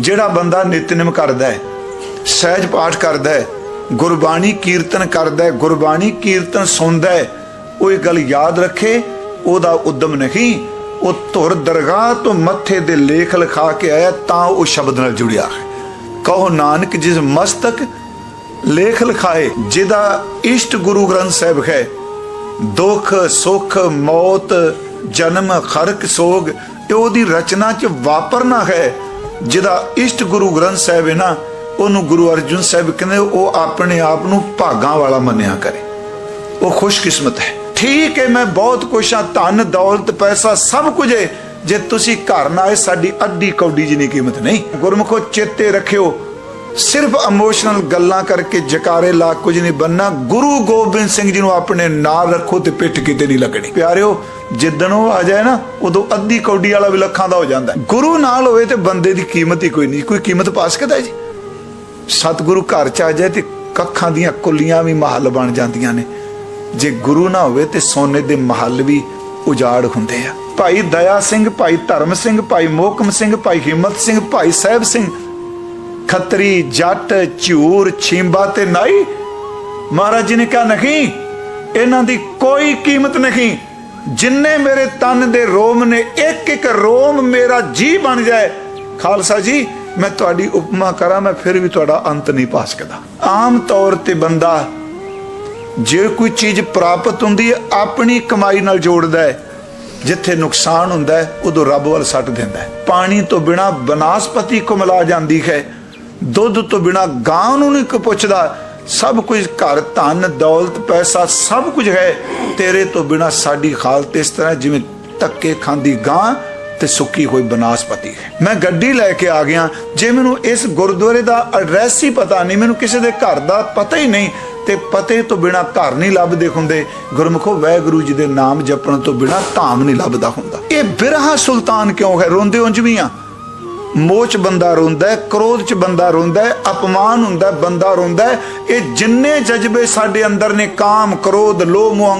ਜਿਹੜਾ ਬੰਦਾ ਨਿਤਨੇਮ ਕਰਦਾ ਹੈ, ਸਹਿਜ ਪਾਠ ਕਰਦਾ ਹੈ, ਗੁਰਬਾਣੀ ਕੀਰਤਨ ਕਰਦਾ ਹੈ, ਗੁਰਬਾਣੀ ਕੀਰਤਨ ਸੁਣਦਾ ਹੈ, ਉਹ ਇਹ ਗੱਲ ਯਾਦ ਰੱਖੇ, ਉਹਦਾ ਉਦਮ ਨਹੀਂ, ਉਹ ਧੁਰ ਦਰਗਾਹ ਤੋਂ ਮੱਥੇ ਦੇ ਲੇਖ ਲਿਖਾ ਕੇ ਆਇਆ, ਤਾਂ ਉਹ ਸ਼ਬਦ ਨਾਲ ਜੁੜਿਆ ਹੈ। ਕਹੋ ਨਾਨਕ, ਜਿਸ ਮਸਤਕ ਲੇਖ ਲਿਖਾਏ, ਜਿਹਦਾ ਇਸ਼ਟ ਗੁਰੂ ਗ੍ਰੰਥ ਸਾਹਿਬ ਹੈ, ਦੁੱਖ, ਸੁੱਖ, ਮੌਤ, ਜਨਮ, ਖਰਕ, ਸੋਗ ਇਹ ਉਹਦੀ ਰਚਨਾ ਚ ਵਾਪਰਨਾ ਹੈ ਜਿਹਦਾ ਇਸ਼ਟ ਗੁਰੂ ਗ੍ਰੰਥ ਸਾਹਿਬ ਹੈ ਨਾ, ਉਹਨੂੰ ਗੁਰੂ ਅਰਜੁਨ ਸਾਹਿਬ ਕਹਿੰਦੇ, ਉਹ ਆਪਣੇ ਆਪ ਨੂੰ ਭਾਗਾਂ ਵਾਲਾ ਮੰਨਿਆ ਕਰੇ। ਉਹ ਖੁਸ਼ਕਿਸਮਤ ਹੈ। ਠੀਕ ਹੈ, ਮੈਂ ਬਹੁਤ ਕੁਛ ਆ ਧਨ, ਦੌਲਤ, ਪੈਸਾ ਸਭ ਕੁਝ ਹੈ। ਜੇ ਤੁਸੀਂ ਘਰ ਨਾ ਆਏ, ਸਾਡੀ ਅੱਧੀ ਕੌਡੀ ਜਿੰਨੀ ਕੀਮਤ ਨਹੀਂ। ਗੁਰਮੁਖੋ ਚੇਤੇ ਰੱਖਿਓ ਸਿਰਫ ਇਮੋਸ਼ਨਲ ਗੱਲਾਂ ਕਰਕੇ ਜਕਾਰੇ ਲਾ ਕੁਝ ਨਹੀਂ ਬੰਨਾ ਗੁਰੂ ਗੋਬਿੰਦ ਸਿੰਘ ਜੀ ਨੂੰ ਆਪਣੇ ਨਾਲ ਰੱਖੋ ਤੇ ਪਿੱਠ ਕਿਤੇ ਨਹੀਂ ਲੱਗਣੀ। ਪਿਆਰਿਓ, ਜਿੱਦਣ ਉਹ ਆ ਜਾਏ ਨਾ, ਉਦੋਂ ਅੱਧੀ ਕੌਡੀ ਵਾਲਾ ਵੀ ਲੱਖਾਂ ਦਾ ਹੋ ਜਾਂਦਾ ਗੁਰੂ ਨਾਲ ਹੋਵੇ ਤੇ ਬੰਦੇ ਦੀ ਕੀਮਤ ਹੀ ਕੋਈ ਨਹੀਂ। ਕੋਈ ਕੀਮਤ ਪਾ ਸਕਦਾ ਜੀ? ਸਤਿਗੁਰੂ ਘਰ ਚ ਆ ਜਾਏ ਤੇ ਕੱਖਾਂ ਦੀਆਂ ਕੁੱਲੀਆਂ ਵੀ ਮਹੱਲ ਬਣ ਜਾਂਦੀਆਂ ਨੇ। ਜੇ ਗੁਰੂ ਨਾ ਹੋਵੇ ਤੇ ਸੋਨੇ ਦੇ ਮਹੱਲ ਵੀ ਉਜਾੜ ਹੁੰਦੇ ਆ। ਭਾਈ ਦਇਆ ਸਿੰਘ, ਭਾਈ ਧਰਮ ਸਿੰਘ, ਭਾਈ ਮੋਹਕਮ ਸਿੰਘ, ਭਾਈ ਹਿੰਮਤ ਸਿੰਘ, ਭਾਈ ਸਾਹਿਬ ਸਿੰਘ ਖੱਤਰੀ ਜੱਟ, ਝੂਰ, ਛਿੰਬਾ ਤੇ ਨਾਈ? ਮਹਾਰਾਜ ਜੀ ਨੇ ਕਿਹਾ, ਨਹੀਂ, ਇਹਨਾਂ ਦੀ ਕੋਈ ਕੀਮਤ ਨਹੀਂ। ਜਿੰਨੇ ਮੇਰੇ ਤਨ ਦੇ ਰੋਮ ਨੇ ਇੱਕ ਇੱਕ ਰੋਮ ਮੇਰਾ ਜੀ ਬਣ ਜਾਏ। ਖਾਲਸਾ ਜੀ, ਮੈਂ ਤੁਹਾਡੀ ਉਪਮਾ ਕਰਾਂ, ਮੈਂ ਫਿਰ ਵੀ ਤੁਹਾਡਾ ਅੰਤ ਨਹੀਂ ਪਾ ਸਕਦਾ। ਆਮ ਤੌਰ ਤੇ ਬੰਦਾ ਜੇ ਕੋਈ ਚੀਜ਼ ਪ੍ਰਾਪਤ ਹੁੰਦੀ ਹੈ, ਆਪਣੀ ਕਮਾਈ ਨਾਲ ਜੋੜਦਾ ਹੈ। ਜਿੱਥੇ ਨੁਕਸਾਨ ਹੁੰਦਾ ਹੈ, ਉਦੋਂ ਰੱਬ ਵੱਲ ਸੱਟ ਦਿੰਦਾ ਹੈ। ਪਾਣੀ ਤੋਂ ਬਿਨਾ ਬਨਾਸਪਤੀ ਕੋ ਜਾਂਦੀ ਹੈ। ਦੁੱਧ ਤੋਂ ਬਿਨਾ ਗਾਂ ਨੂੰ ਨਹੀਂ ਪੁੱਛਦਾ। ਸਭ ਕੁਝ ਘਰ, ਧਨ, ਦੌਲਤ, ਪੈਸਾ ਸਭ ਕੁਝ ਹੈ। ਤੇਰੇ ਤੋਂ ਬਿਨਾ ਸਾਡੀ ਹਾਲਤ ਇਸ ਤਰ੍ਹਾਂ ਜਿਵੇਂ ਧੱਕੇ ਖਾਂਦੀ ਗਾਂ ਤੇ ਸੁੱਕੀ ਹੋਈ ਬਨਾਸਪਤੀ ਹੈ। ਮੈਂ ਗੱਡੀ ਲੈ ਕੇ ਆ ਗਿਆ। ਜੇ ਮੈਨੂੰ ਇਸ ਗੁਰਦੁਆਰੇ ਦਾ ਐਡਰੈਸ ਹੀ ਪਤਾ ਨਹੀਂ, ਮੈਨੂੰ ਕਿਸੇ ਦੇ ਘਰ ਦਾ ਪਤਾ ਹੀ ਨਹੀਂ ਤੇ ਪਤੇ ਤੋਂ ਬਿਨਾ ਘਰ ਨਹੀਂ ਲੱਭਦੇ ਹੁੰਦੇ। ਗੁਰਮੁਖੋ, ਵਾਹਿਗੁਰੂ ਜੀ ਦੇ ਨਾਮ ਜਪਣ ਤੋਂ ਬਿਨਾ ਧਾਮ ਨਹੀਂ ਲੱਭਦਾ ਹੁੰਦਾ। ਇਹ ਬਿਰਹਾ ਸੁਲਤਾਨ ਕਿਉਂ ਹੈ? ਰੋਂਦੇ ਉਂਝ ਵੀ ਆ। ਮੋਹ ਚ ਬੰਦਾ ਰੋਂਦਾ ਕ੍ਰੋਧ ਚ ਬੰਦਾ ਰੋਂਦਾ ਅਪਮਾਨ ਹੁੰਦਾ ਬੰਦਾ ਰੋਂਦਾ ਇਹ ਜਿੰਨੇ ਜਜ਼ਬੇ ਸਾਡੇ ਅੰਦਰ ਨੇ, ਕਾਮ, ਕ੍ਰੋਧ, ਲੋਭ ਮੋਹ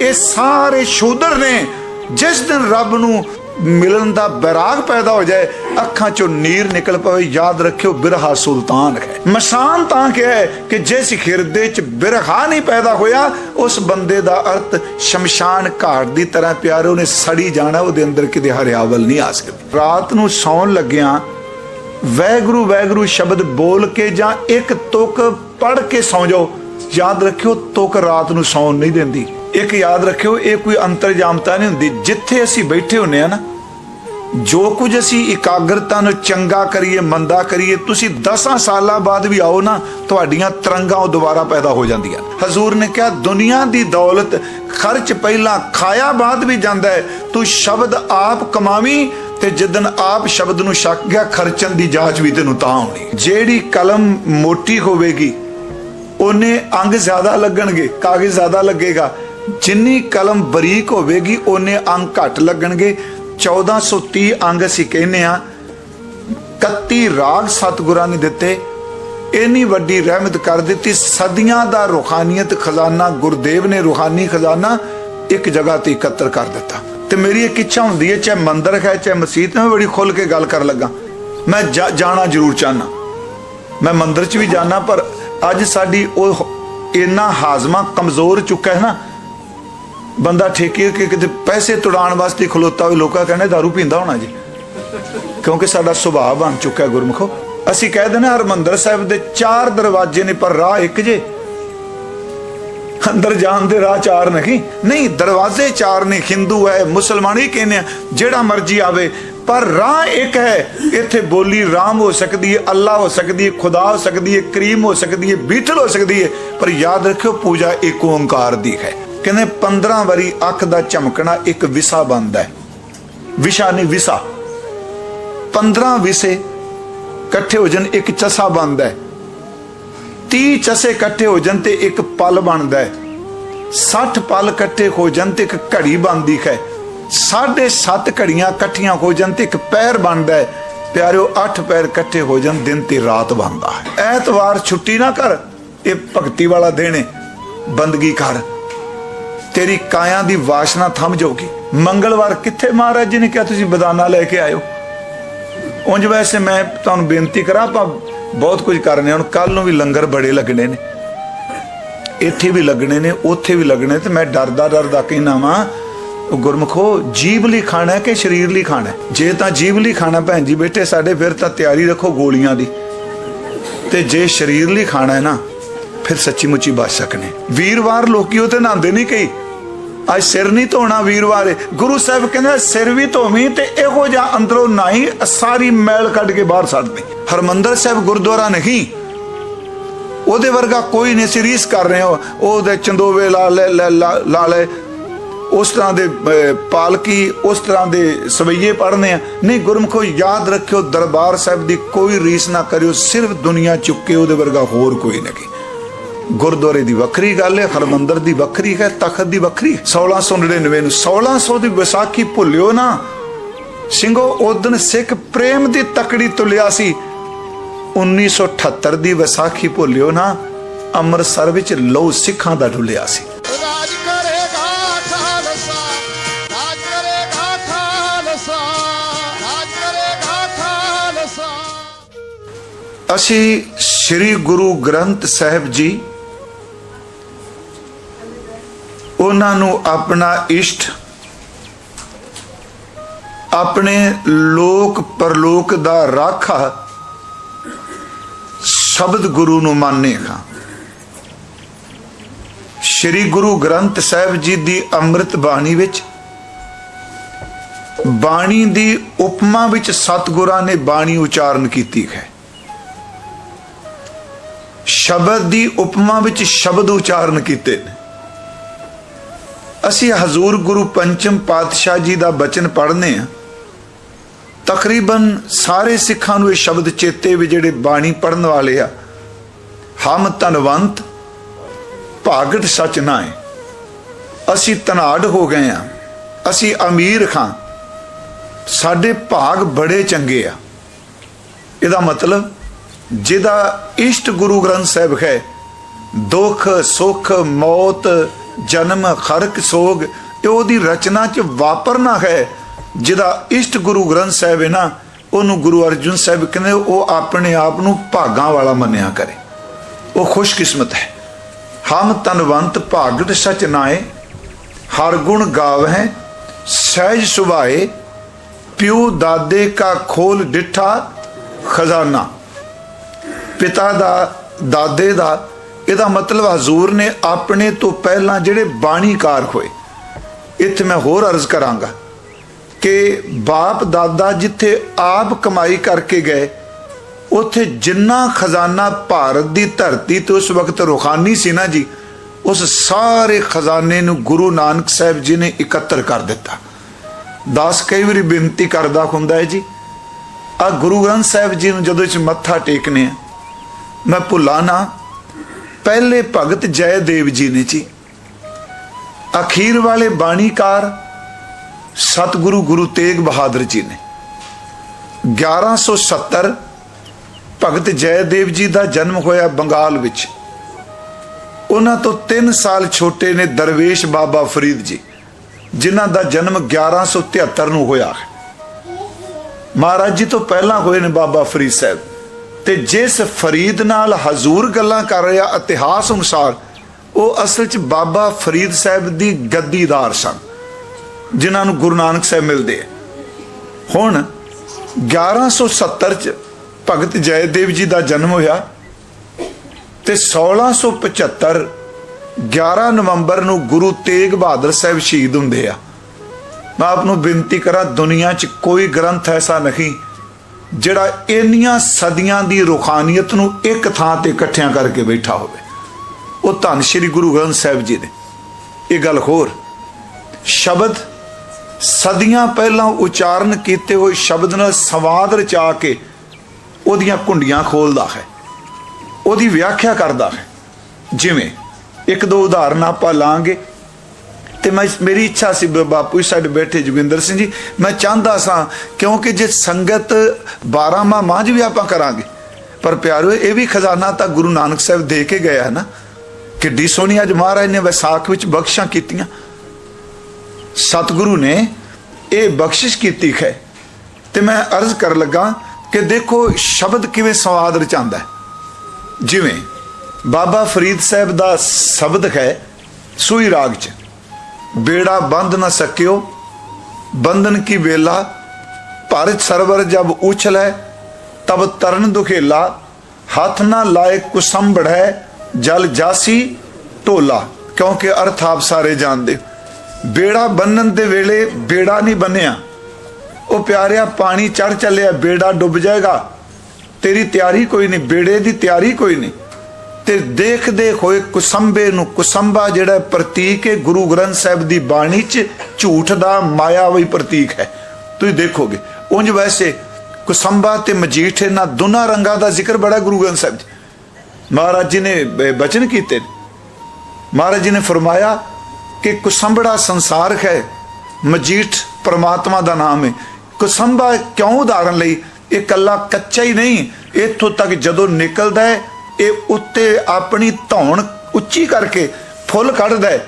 ਇਹ ਸਾਰੇ ਸ਼ੂਦਰ ਨੇ। ਜਿਸ ਦਿਨ ਰੱਬ ਨੂੰ ਮਿਲਣ ਦਾ ਬੈਰਾਗ ਪੈਦਾ ਹੋ ਜਾਏ, ਅੱਖਾਂ ਚੋਂ ਨੀਰ ਨਿਕਲ ਪਵੇ। ਯਾਦ ਰੱਖਿਓ, ਬਿਰਹਾ ਸੁਲਤਾਨ ਹੈ। ਮਸ਼ਾਨ ਤਾਂ ਕਿ ਹੈ ਕਿ ਜਿਸ ਹਿਰਦੇ ਚ ਬਿਰਹਾ ਨਹੀਂ ਪੈਦਾ ਹੋਇਆ, ਉਸ ਬੰਦੇ ਦਾ ਅਰਥ ਸ਼ਮਸ਼ਾਨ ਘਾਟ ਦੀ ਤਰ੍ਹਾਂ ਪਿਆਰੇ, ਉਹਨੇ ਸੜੀ ਜਾਣਾ, ਉਹਦੇ ਅੰਦਰ ਕਿਤੇ ਹਰਿਆਵਲ ਨਹੀਂ ਆ ਸਕਦੀ। ਰਾਤ ਨੂੰ ਸੌਣ ਲੱਗਿਆਂ, ਵੈਗਰੂ ਵੈਗਰੂ ਸ਼ਬਦ ਬੋਲ ਕੇ ਜਾਂ ਇੱਕ ਤੁਕ ਪੜ ਕੇ ਸੌਂ ਜਾਓ। ਯਾਦ ਰੱਖਿਓ, ਤੁਕ ਰਾਤ ਨੂੰ ਸੌਣ ਨਹੀਂ ਦਿੰਦੀ। ਇੱਕ ਯਾਦ ਰੱਖਿਓ, ਇਹ ਕੋਈ ਅੰਤਰਜਾਮਤਾ ਨਹੀਂ ਹੁੰਦੀ। ਜਿੱਥੇ ਅਸੀਂ ਬੈਠੇ ਹੁੰਨੇ ਆ ਨਾ, ਜੋ ਕੁਝ ਅਸੀਂ ਇਕਾਗਰਤਾ ਨੂੰ ਚੰਗਾ ਕਰੀਏ, ਮੰਦਾ ਕਰੀਏ, ਤੁਸੀਂ 10 ਸਾਲਾਂ ਬਾਅਦ ਵੀ ਆਓ ਨਾ, ਤੁਹਾਡੀਆਂ ਤਰੰਗਾਂ ਉਹ ਦੁਬਾਰਾ ਪੈਦਾ ਹੋ ਜਾਂਦੀਆਂ ਹਜ਼ੂਰ ਨੇ ਕਿਹਾ, ਦੁਨੀਆ ਦੀ ਦੌਲਤ ਖਰਚ ਪਹਿਲਾਂ ਖਾਇਆ ਬਾਅਦ ਵੀ ਜਾਂਦਾ ਹੈ। ਤੂੰ ਸ਼ਬਦ ਆਪ ਕਮਾਵੀਂ ਤੇ ਜਿੱਦਨ ਆਪ ਸ਼ਬਦ ਨੂੰ ਛੱਕ ਗਿਆ, ਖਰਚਣ ਦੀ ਜਾਂਚ ਵੀ ਤੈਨੂੰ ਤਾਂ ਆਉਣੀ। ਜਿਹੜੀ ਕਲਮ ਮੋਟੀ ਹੋਵੇਗੀ, ਉਹਨੇ ਅੰਗ ਜ਼ਿਆਦਾ ਲੱਗਣਗੇ, ਕਾਗਜ਼ ਜ਼ਿਆਦਾ ਲੱਗੇਗਾ। ਜਿੰਨੀ ਕਲਮ ਬਰੀਕ ਹੋਵੇਗੀ, ਉਹਨੇ ਅੰਗ ਘੱਟ ਲੱਗਣਗੇ। 1430 ਅੰਗ ਅਸੀਂ ਕਹਿੰਨੇ ਆ 31 ਰਾਗ ਸਤਿਗੁਰਾਂ ਨੇ ਦਿੱਤੇ। ਇੰਨੀ ਵੱਡੀ ਰਹਿਮਤ ਕਰ ਦਿੱਤੀ। ਸਦੀਆਂ ਦਾ ਰੂਹਾਨੀਅਤ ਖਜ਼ਾਨਾ, ਗੁਰਦੇਵ ਨੇ ਰੂਹਾਨੀ ਖਜ਼ਾਨਾ ਇੱਕ ਜਗ੍ਹਾ ਤੇ ਇਕੱਤਰ ਕਰ ਦਿੱਤਾ। ਤੇ ਮੇਰੀ ਇੱਕ ਇੱਛਾ ਹੁੰਦੀ ਹੈ, ਚਾਹੇ ਮੰਦਰ ਹੈ, ਚਾਹੇ ਮਸਜਿਦ, ਮੈਂ ਬੜੀ ਖੁੱਲ ਕੇ ਗੱਲ ਕਰਨ ਲੱਗਾ। ਮੈਂ ਜਾ- ਜਾਣਾ ਜ਼ਰੂਰ ਚਾਹਨਾ ਮੈਂ ਮੰਦਰ 'ਚ ਵੀ ਜਾਣਾ, ਪਰ ਅੱਜ ਸਾਡੀ ਉਹ ਇੰਨਾ ਹਾਜ਼ਮਾ ਕਮਜ਼ੋਰ ਚੁੱਕਾ ਹੈ ਨਾ ਬੰਦਾ ਠੇਕੇ ਕੇ ਕਿਤੇ ਪੈਸੇ ਤੁੜਾਉਣ ਵਾਸਤੇ ਖਲੋਤਾ ਹੋਵੇ, ਲੋਕਾਂ ਕਹਿੰਦੇ दारू ਪੀਂਦਾ ਹੋਣਾ ਜੀ। ਕਿਉਂਕਿ ਸਾਡਾ ਸੁਭਾਅ ਬਣ ਚੁੱਕਾ ਹੈ ਗੁਰਮੁਖੋ। ਅਸੀਂ ਕਹਿ ਦਿੰਦੇ ਹਾਂ ਹਰਮੰਦਰ ਸਾਹਿਬ ਦੇ ਚਾਰ ਦਰਵਾਜ਼ੇ ਨੇ, ਪਰ ਰਾਹ ਇੱਕ ਜੇ। ਅੰਦਰ ਜਾਣ ਦੇ ਰਾਹ ਚਾਰ ਨਹੀਂ। ਨਹੀਂ, ਦਰਵਾਜ਼ੇ ਚਾਰ ਨੇ, ਹਿੰਦੂ ਹੈ, ਮੁਸਲਮਾਨ ਹੀ ਕਹਿੰਦੇ ਆ, ਜਿਹੜਾ ਮਰਜ਼ੀ ਆਵੇ। ਪਰ ਰਾਹ ਇੱਕ ਹੈ, ਇੱਥੇ ਬੋਲੀ ਰਾਮ ਹੋ ਸਕਦੀ ਹੈ, ਅੱਲਾ ਹੋ ਸਕਦੀ ਹੈ, ਖੁਦਾ ਹੋ ਸਕਦੀ ਹੈ, ਕਰੀਮ ਹੋ ਸਕਦੀ ਹੈ ਬੀਠਲ ਹੋ ਸਕਦੀ ਹੈ। ਪਰ ਯਾਦ ਰੱਖਿਓ, ਪੂਜਾ ਇੱਕ ਓੰਕਾਰ ਦੀ ਹੈ। ਕਹਿੰਦੇ 15 ਵਾਰੀ ਅੱਖ ਦਾ ਝਮਕਣਾ ਇੱਕ ਵਿਸਾ ਬਣਦਾ ਹੈ। ਵਿਸ਼ਾ ਨਹੀਂ, ਵਿਸਾ। 15 ਵਿਸੇ ਇਕੱਠੇ ਹੋ ਜਾਣ, ਇੱਕ ਚਸਾ ਬਣਦਾ ਹੈ। 30 ਚਸੇ ਇਕੱਠੇ ਹੋ ਜਾਣ ਤੇ ਇੱਕ ਪਲ ਬਣਦਾ ਹੈ। 60 ਪਲ ਇਕੱਠੇ ਹੋ ਜਾਣ ਤੇ ਇੱਕ ਘੜੀ ਬਣਦੀ ਹੈ। ਸਾਢੇ 7 ਘੜੀਆਂ ਇਕੱਠੀਆਂ ਹੋ ਜਾਣ ਤੇ ਇੱਕ ਪੈਰ ਬਣਦਾ ਹੈ। ਪਿਆਰਿਓ 8 ਪੈਰ ਇਕੱਠੇ ਹੋ ਜਾਣ, ਦਿਨ ਤੇ ਰਾਤ ਬਣਦਾ ਹੈ। ਐਤਵਾਰ ਛੁੱਟੀ ਨਾ ਕਰ, ਇਹ ਭਗਤੀ ਵਾਲਾ ਦਿਨ ਹੈ। ਬੰਦਗੀ ਕਰ। ਤੇਰੀ ਕਾਇਆ ਦੀ ਵਾਸ਼ਨਾ ਥੰਮ ਜਾਊਗੀ। ਮੰਗਲਵਾਰ ਕਿੱਥੇ ਮਹਾਰਾਜ ਜੀ ਨੇ ਕਿਹਾ ਤੁਸੀਂ ਬਦਾਨਾ ਲੈ ਕੇ ਆਇਓ? ਉਂਝ ਵੈਸੇ ਮੈਂ ਤੁਹਾਨੂੰ ਬੇਨਤੀ ਕਰਾਂ, ਆਪਾਂ ਬਹੁਤ ਕੁਝ ਕਰਨੇ ਹੁਣ ਕੱਲ ਨੂੰ ਵੀ ਲੰਗਰ ਬੜੇ ਲੱਗਣੇ ਨੇ। ਇੱਥੇ ਵੀ ਲੱਗਣੇ ਨੇ, ਉੱਥੇ ਵੀ ਲੱਗਣੇ ਤੇ ਮੈਂ ਡਰਦਾ ਡਰਦਾ ਕਹਿਣਾ ਵਾਂ, ਉਹ ਗੁਰਮਖੋ ਜੀਬ ਲਈ ਖਾਣਾ ਕਿ ਸਰੀਰ ਲਈ ਖਾਣਾ ਜੇ ਤਾਂ ਜੀਬ ਲਈ ਖਾਣਾ ਭੈਣ ਜੀ ਬੇਟੇ, ਸਾਡੇ ਫਿਰ ਤਾਂ ਤਿਆਰੀ ਰੱਖੋ ਗੋਲੀਆਂ ਦੀ। ਤੇ ਜੇ ਸਰੀਰ ਲਈ ਖਾਣਾ ਹੈ ਨਾ, ਫਿਰ ਸੱਚੀ ਮੁੱਚੀ ਬਚ ਸਕਨੇ ਵੀਰਵਾਰ ਲੋਕੀ ਉਹ ਤੇ ਨਹਾਉਂਦੇ ਨਹੀਂ ਕਈ। ਅੱਜ ਸਿਰ ਨਹੀਂ ਧੋਣਾ ਵੀਰਵਾਰ ਗੁਰੂ ਸਾਹਿਬ ਕਹਿੰਦੇ ਸਿਰ ਵੀ ਧੋਵੀਂ ਤੇ ਇਹੋ ਜਿਹਾ ਅੰਦਰੋਂ ਨਾਈ ਸਾਰੀ ਮੈਲ ਕੱਢ ਕੇ ਬਾਹਰ ਸੱਟ ਦੇ ਹਰਮੰਦਰ ਸਾਹਿਬ ਗੁਰਦੁਆਰਾ ਨਹੀਂ। ਉਹਦੇ ਵਰਗਾ ਕੋਈ ਨਹੀਂ ਸੀਰੀਸ ਕਰ ਰਹੇ। ਹੋ ਉਹਦੇ ਚੰਦੋਵੇ ਲਾ ਲੈ, ਲੈ- ਲਾ ਲਾ ਲੈ। ਉਸ ਤਰ੍ਹਾਂ ਦੇ ਪਾਲਕੀ ਉਸ ਤਰ੍ਹਾਂ ਦੇ ਸਵਈਏ ਪੜ੍ਹਨੇ ਆ। ਨਹੀਂ, ਗੁਰਮਖੋ, ਯਾਦ ਰੱਖਿਓ, ਦਰਬਾਰ ਸਾਹਿਬ ਦੀ ਕੋਈ ਰੀਸ ਨਾ ਕਰਿਓ, ਸਿਰਫ ਦੁਨੀਆ ਚੁੱਕੇ ਉਹਦੇ ਵਰਗਾ ਹੋਰ ਕੋਈ ਨਹੀਂ। ਗੁਰਦੁਆਰੇ ਦੀ ਵੱਖਰੀ ਗੱਲ ਹੈ ਹਰਮੰਦਰ ਦੀ ਵੱਖਰੀ ਹੈ ਤਖਤ ਦੀ ਵੱਖਰੀ 1699 ਨੂੰ 1600 ਦੀ ਵਿਸਾਖੀ ਭੁੱਲਿਓ ਨਾ। ਸਿੰਘੋ ਉਦਨ ਸਿੱਖ ਪ੍ਰੇਮ ਦੀ ਤਕੜੀ ਤੁਲਿਆ ਸੀ। 1978 ਦੀ ਵਿਸਾਖੀ ਭੁੱਲਿਓ ਨਾ ਅੰਮ੍ਰਿਤਸਰ ਵਿੱਚ ਲਹੂ ਸਿੱਖਾਂ ਦਾ ਡੁੱਲਿਆ ਸੀ। ਅਸੀਂ ਸ੍ਰੀ ਗੁਰੂ ਗ੍ਰੰਥ ਸਾਹਿਬ ਜੀ ਉਹਨਾਂ ਨੂੰ ਆਪਣਾ ਇਸ਼ਟ, ਆਪਣੇ ਲੋਕ ਪਰਲੋਕ ਦਾ ਰਾਖਾ ਸ਼ਬਦ ਗੁਰੂ ਨੂੰ ਮੰਨੇ ਹਾਂ। ਸ੍ਰੀ ਗੁਰੂ ਗ੍ਰੰਥ ਸਾਹਿਬ ਜੀ ਦੀ ਅੰਮ੍ਰਿਤ ਬਾਣੀ ਵਿੱਚ, ਬਾਣੀ ਦੀ ਉਪਮਾ ਵਿੱਚ ਸਤਿਗੁਰਾਂ ਨੇ ਬਾਣੀ ਉਚਾਰਨ ਕੀਤੀ ਹੈ। ਸ਼ਬਦ ਦੀ ਉਪਮਾ ਵਿੱਚ ਸ਼ਬਦ ਉਚਾਰਨ ਕੀਤੇ ਨੇ। ਅਸੀਂ ਹਜ਼ੂਰ ਗੁਰੂ ਪੰਚਮ ਪਾਤਸ਼ਾਹ ਜੀ ਦਾ ਬਚਨ ਪੜ੍ਹਨੇ ਆ। ਤਕਰੀਬਨ ਸਾਰੇ ਸਿੱਖਾਂ ਨੂੰ ਇਹ ਸ਼ਬਦ ਚੇਤੇ ਵੀ ਜਿਹੜੇ ਬਾਣੀ ਪੜਨ ਵਾਲੇ ਆ, ਹਮ ਧਨਵੰਤ, ਭਾਗਟ ਸਚ ਨਾਏ ਅਸੀਂ ਧਨਾੜ ਹੋ ਗਏ ਆ, ਅਸੀਂ ਅਮੀਰ ਖਾਂ। ਸਾਡੇ ਭਾਗ ਬੜੇ ਚੰਗੇ ਆ। ਇਹਦਾ ਮਤਲਬ ਜਿਹਦਾ ਇਸ਼ਟ ਗੁਰੂ ਗ੍ਰੰਥ ਸਾਹਿਬ ਹੈ, ਦੁੱਖ, ਸੁੱਖ, ਮੌਤ ਜਨਮ ਖਰਕ ਸੋਗ ਇਹ ਉਹਦੀ ਰਚਨਾ ਚ ਵਾਪਰਨਾ ਹੈ। ਜਿਹਦਾ ਇਸ਼ਟ ਗੁਰੂ ਗ੍ਰੰਥ ਸਾਹਿਬ ਹੈ ਨਾ, ਉਹਨੂੰ ਗੁਰੂ ਅਰਜਨ ਸਾਹਿਬ ਕਹਿੰਦੇ, ਉਹ ਆਪਣੇ ਆਪ ਨੂੰ ਭਾਗਾਂ ਵਾਲਾ ਮੰਨਿਆ ਕਰੇ। ਉਹ ਖੁਸ਼ਕਿਸਮਤ ਹੈ। ਹਮ ਤਨਵੰਤ ਭਾਗਟ ਸਚ ਨਾਏ ਹਰ ਗੁਣ ਗਾਵਹਿ, ਸਹਿਜ ਸੁਭਾਏ, ਪਿਉ ਦਾਦੇ ਕਾ ਖੋਲ ਡਿਠਾ ਖਜ਼ਾਨਾ। ਪਿਤਾ ਦਾ, ਦਾਦੇ ਦਾ ਇਹਦਾ ਮਤਲਬ ਹਜ਼ੂਰ ਨੇ ਆਪਣੇ ਤੋਂ ਪਹਿਲਾਂ ਜਿਹੜੇ ਬਾਣੀਕਾਰ ਹੋਏ। ਇੱਥੇ ਮੈਂ ਹੋਰ ਅਰਜ਼ ਕਰਾਂਗਾ ਕਿ ਬਾਪ ਦਾਦਾ ਜਿੱਥੇ ਆਪ ਕਮਾਈ ਕਰਕੇ ਗਏ, ਉੱਥੇ ਜਿੰਨਾ ਖਜ਼ਾਨਾ ਭਾਰਤ ਦੀ ਧਰਤੀ ਤੇ ਉਸ ਵਕਤ ਰੁਖਾਨੀ ਸੀ ਨਾ ਜੀ, ਉਸ ਸਾਰੇ ਖਜ਼ਾਨੇ ਨੂੰ ਗੁਰੂ ਨਾਨਕ ਸਾਹਿਬ ਜੀ ਨੇ ਇਕੱਤਰ ਕਰ ਦਿੱਤਾ। ਦਾਸ ਕਈ ਵਾਰੀ ਬੇਨਤੀ ਕਰਦਾ ਹੁੰਦਾ ਹੈ ਜੀ ਆ ਗੁਰੂ ਗ੍ਰੰਥ ਸਾਹਿਬ ਜੀ ਨੂੰ ਜਦੋਂ ਇਸ ਮੱਥਾ ਟੇਕਨੇ ਆ, ਮੈਂ ਭੁੱਲਾ ਨਾ ਪਹਿਲੇ ਭਗਤ ਜੈ ਦੇਵ ਜੀ ਨੇ ਜੀ। ਅਖੀਰ ਵਾਲੇ ਬਾਣੀਕਾਰ ਸਤਿਗੁਰੂ ਗੁਰੂ ਤੇਗ ਬਹਾਦਰ ਜੀ ਨੇ। 1170 ਭਗਤ ਜੈ ਦੇਵ ਜੀ ਦਾ ਜਨਮ ਹੋਇਆ ਬੰਗਾਲ ਵਿੱਚ। ਉਹਨਾਂ ਤੋਂ 3 ਸਾਲ ਛੋਟੇ ਨੇ ਦਰਵੇਸ਼ ਬਾਬਾ ਫਰੀਦ ਜੀ, ਜਿਨ੍ਹਾਂ ਦਾ ਜਨਮ 1173 ਨੂੰ ਹੋਇਆ ਹੈ। ਮਹਾਰਾਜ ਜੀ ਤੋਂ ਪਹਿਲਾਂ ਹੋਏ ਨੇ ਬਾਬਾ ਫਰੀਦ ਸਾਹਿਬ। ਤੇ ਜਿਸ ਫਰੀਦ ਨਾਲ ਹਜ਼ੂਰ ਗੱਲਾਂ ਕਰ ਰਿਹਾ ਇਤਿਹਾਸ ਅਨੁਸਾਰ, ਉਹ ਅਸਲ 'ਚ ਬਾਬਾ ਫਰੀਦ ਸਾਹਿਬ ਦੀ ਗੱਦੀਦਾਰ ਸਨ, ਜਿਨ੍ਹਾਂ ਨੂੰ ਗੁਰੂ ਨਾਨਕ ਸਾਹਿਬ ਮਿਲਦੇ ਆ। ਹੁਣ 1170 ਚ ਭਗਤ ਜੈਦੇਵ ਜੀ ਦਾ ਜਨਮ ਹੋਇਆ ਤੇ 1675 11 ਨਵੰਬਰ ਨੂੰ ਗੁਰੂ ਤੇਗ ਬਹਾਦਰ ਸਾਹਿਬ ਸ਼ਹੀਦ ਹੁੰਦੇ ਆ। ਮੈਂ ਆਪ ਨੂੰ ਬੇਨਤੀ ਕਰਾਂ, ਦੁਨੀਆ 'ਚ ਕੋਈ ਗ੍ਰੰਥ ਐਸਾ ਨਹੀਂ ਜਿਹੜਾ ਇੰਨੀਆਂ ਸਦੀਆਂ ਦੀ ਰੁਖਾਨੀਅਤ ਨੂੰ ਇੱਕ ਥਾਂ ਤੇ ਇਕੱਠਿਆਂ ਕਰਕੇ ਬੈਠਾ ਹੋਵੇ, ਉਹ ਧੰਨ ਸ਼੍ਰੀ ਗੁਰੂ ਗ੍ਰੰਥ ਸਾਹਿਬ ਜੀ ਨੇ। ਇਹ ਗੱਲ ਹੋਰ, ਸ਼ਬਦ ਸਦੀਆਂ ਪਹਿਲਾਂ ਉਚਾਰਨ ਕੀਤੇ ਹੋਏ ਸ਼ਬਦ ਨਾਲ ਸੰਵਾਦ ਰਚਾ ਕੇ ਉਹਦੀਆਂ ਕੁੰਡੀਆਂ ਖੋਲਦਾ ਹੈ, ਉਹਦੀ ਵਿਆਖਿਆ ਕਰਦਾ ਹੈ। ਜਿਵੇਂ, ਇੱਕ ਦੋ ਉਦਾਹਰਨ ਆਪਾਂ ਲਾਂਗੇ। ਤੇ ਮੈਂ ਮੇਰੀ ਇੱਛਾ ਸੀ ਬ- ਬਾਪੂ ਜੀ ਸਾਡੇ ਬੈਠੇ ਜੋਗਿੰਦਰ ਸਿੰਘ ਜੀ। ਮੈਂ ਚਾਹੁੰਦਾ ਸਾਂ, ਕਿਉਂਕਿ ਜੇ ਸੰਗਤ 12 ਮਾਹ ਮਾਝ ਵੀ ਆਪਾਂ ਕਰਾਂਗੇ। ਪਰ ਪਿਆਰੋ, ਇਹ ਵੀ ਖਜ਼ਾਨਾ ਤਾਂ ਗੁਰੂ ਨਾਨਕ ਸਾਹਿਬ ਦੇ ਕੇ ਗਿਆ ਹੈ ਨਾ। ਕਿੱਡੀ ਸੋਹਣੀ ਅੱਜ ਮਹਾਰਾਜ ਨੇ ਵਿਸਾਖ ਵਿੱਚ ਬਖਸ਼ਾਂ ਕੀਤੀਆਂ। ਸਤਿਗੁਰੂ ਨੇ ਇਹ ਬਖਸ਼ਿਸ਼ ਕੀਤੀ ਹੈ ਤੇ ਮੈਂ ਅਰਜ਼ ਕਰ ਲੱਗਾ ਕਿ ਦੇਖੋ, ਸ਼ਬਦ ਕਿਵੇਂ ਸਵਾਦ ਰਚਾਉਂਦਾ ਜਿਵੇਂ, ਬਾਬਾ ਫਰੀਦ ਸਾਹਿਬ ਦਾ ਸ਼ਬਦ ਹੈ, ਸੂਈ ਰਾਗ ਚ। ਬੇੜਾ ਬੰਦ ਨਾ ਸਕਿਓ। ਬੰਧਨ ਕੀ ਵੇਲਾ? ਭਰ ਸਰਵਰ ਜਬ ਉਛਲੈ ਤਬ ਤਰਨ ਦੁਖੇਲਾ। ਹੱਥ ਨਾ ਲਾਏ ਕੁਸੰਭੜ ਜਲ ਜਾਸੀ ਢੋਲਾ। ਕਿਉਂਕਿ ਅਰਥ ਆਪ ਸਾਰੇ ਜਾਣਦੇ ਬੇੜਾ ਬੰਨਣ ਦੇ ਵੇਲੇ ਬੇੜਾ ਨਹੀਂ ਬੰਨਿਆ। ਉਹ ਪਿਆਰਿਆ, ਪਾਣੀ ਚੜ ਚੱਲਿਆ, ਬੇੜਾ ਡੁੱਬ ਜਾਏਗਾ। ਤੇਰੀ ਤਿਆਰੀ ਕੋਈ ਨਹੀਂ, ਬੇੜੇ ਦੀ ਤਿਆਰੀ ਕੋਈ ਨਹੀਂ। ਤੇ ਦੇਖਦੇ ਹੋਏ ਕੁਸੰਬੇ ਨੂੰ ਕੁਸੰਬਾ ਜਿਹੜਾ ਪ੍ਰਤੀਕ ਹੈ, ਗੁਰੂ ਗ੍ਰੰਥ ਸਾਹਿਬ ਦੀ ਬਾਣੀ 'ਚ ਝੂਠ ਦਾ ਮਾਇਆਵੀ ਪ੍ਰਤੀਕ ਹੈ। ਤੁਸੀਂ ਦੇਖੋਗੇ, ਉਂਝ ਵੈਸੇ ਕੁਸੰਬਾ ਤੇ ਮਜੀਠ ਇਹਨਾਂ ਦੋਨਾਂ ਰੰਗਾਂ ਦਾ ਜ਼ਿਕਰ ਬੜਾ ਗੁਰੂ ਗ੍ਰੰਥ ਸਾਹਿਬ ਜੀ। ਮਹਾਰਾਜ ਜੀ ਨੇ ਬ- ਬਚਨ ਕੀਤੇ ਮਹਾਰਾਜ ਜੀ ਨੇ ਫਰਮਾਇਆ ਕਿ ਕੁਸੰਬੜਾ ਸੰਸਾਰ ਹੈ, ਮਜੀਠ ਪ੍ਰਮਾਤਮਾ ਦਾ ਨਾਮ ਹੈ। ਕੁਸੰਬਾ ਕਿਉਂ ਉਦਾਹਰਨ ਲਈ? ਇਹ ਕੱਲਾ ਕੱਚਾ ਹੀ ਨਹੀਂ, ਇੱਥੋਂ ਤੱਕ ਜਦੋਂ ਨਿਕਲਦਾ ਹੈ ਇਹ ਉੱਤੇ ਆਪਣੀ ਧੌਣ ਉੱਚੀ ਕਰਕੇ ਫੁੱਲ ਕੱਢਦਾ ਹੈ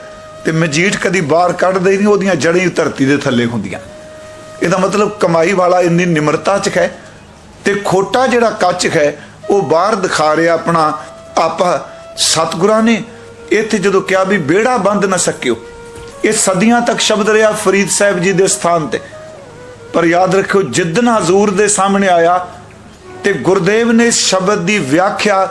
ਤੇ ਮਜੀਠ ਕਦੀ ਬਾਹਰ ਕੱਢਦਾ ਹੀ ਨਹੀਂ, ਉਹਦੀਆਂ ਜੜ੍ਹਾਂ ਧਰਤੀ ਦੇ ਥੱਲੇ ਹੁੰਦੀਆਂ। ਇਹਦਾ ਮਤਲਬ ਕਮਾਈ ਵਾਲਾ ਇੰਨੀ ਨਿਮਰਤਾ ਚ ਹੈ ਤੇ ਖੋਟਾ ਜਿਹੜਾ ਕੱਚ ਹੈ ਉਹ ਬਾਹਰ ਦਿਖਾ ਰਿਹਾ ਆਪਣਾ ਆਪਾ ਸਤਿਗੁਰਾਂ ਨੇ। ਇੱਥੇ ਜਦੋਂ ਕਿਹਾ ਵੀ ਬੇੜਾ ਬੰਦ ਨਾ ਸਕਿਓ, ਇਹ ਸਦੀਆਂ ਤੱਕ ਸ਼ਬਦ ਰਿਹਾ ਫਰੀਦ ਸਾਹਿਬ ਜੀ ਦੇ ਸਥਾਨ ਤੇ। ਪਰ ਯਾਦ ਰੱਖਿਓ ਜਿੱਦਨ ਹਜ਼ੂਰ ਦੇ ਸਾਹਮਣੇ ਆਇਆ ਤੇ ਗੁਰਦੇਵ ਨੇ ਸ਼ਬਦ ਦੀ ਵਿਆਖਿਆ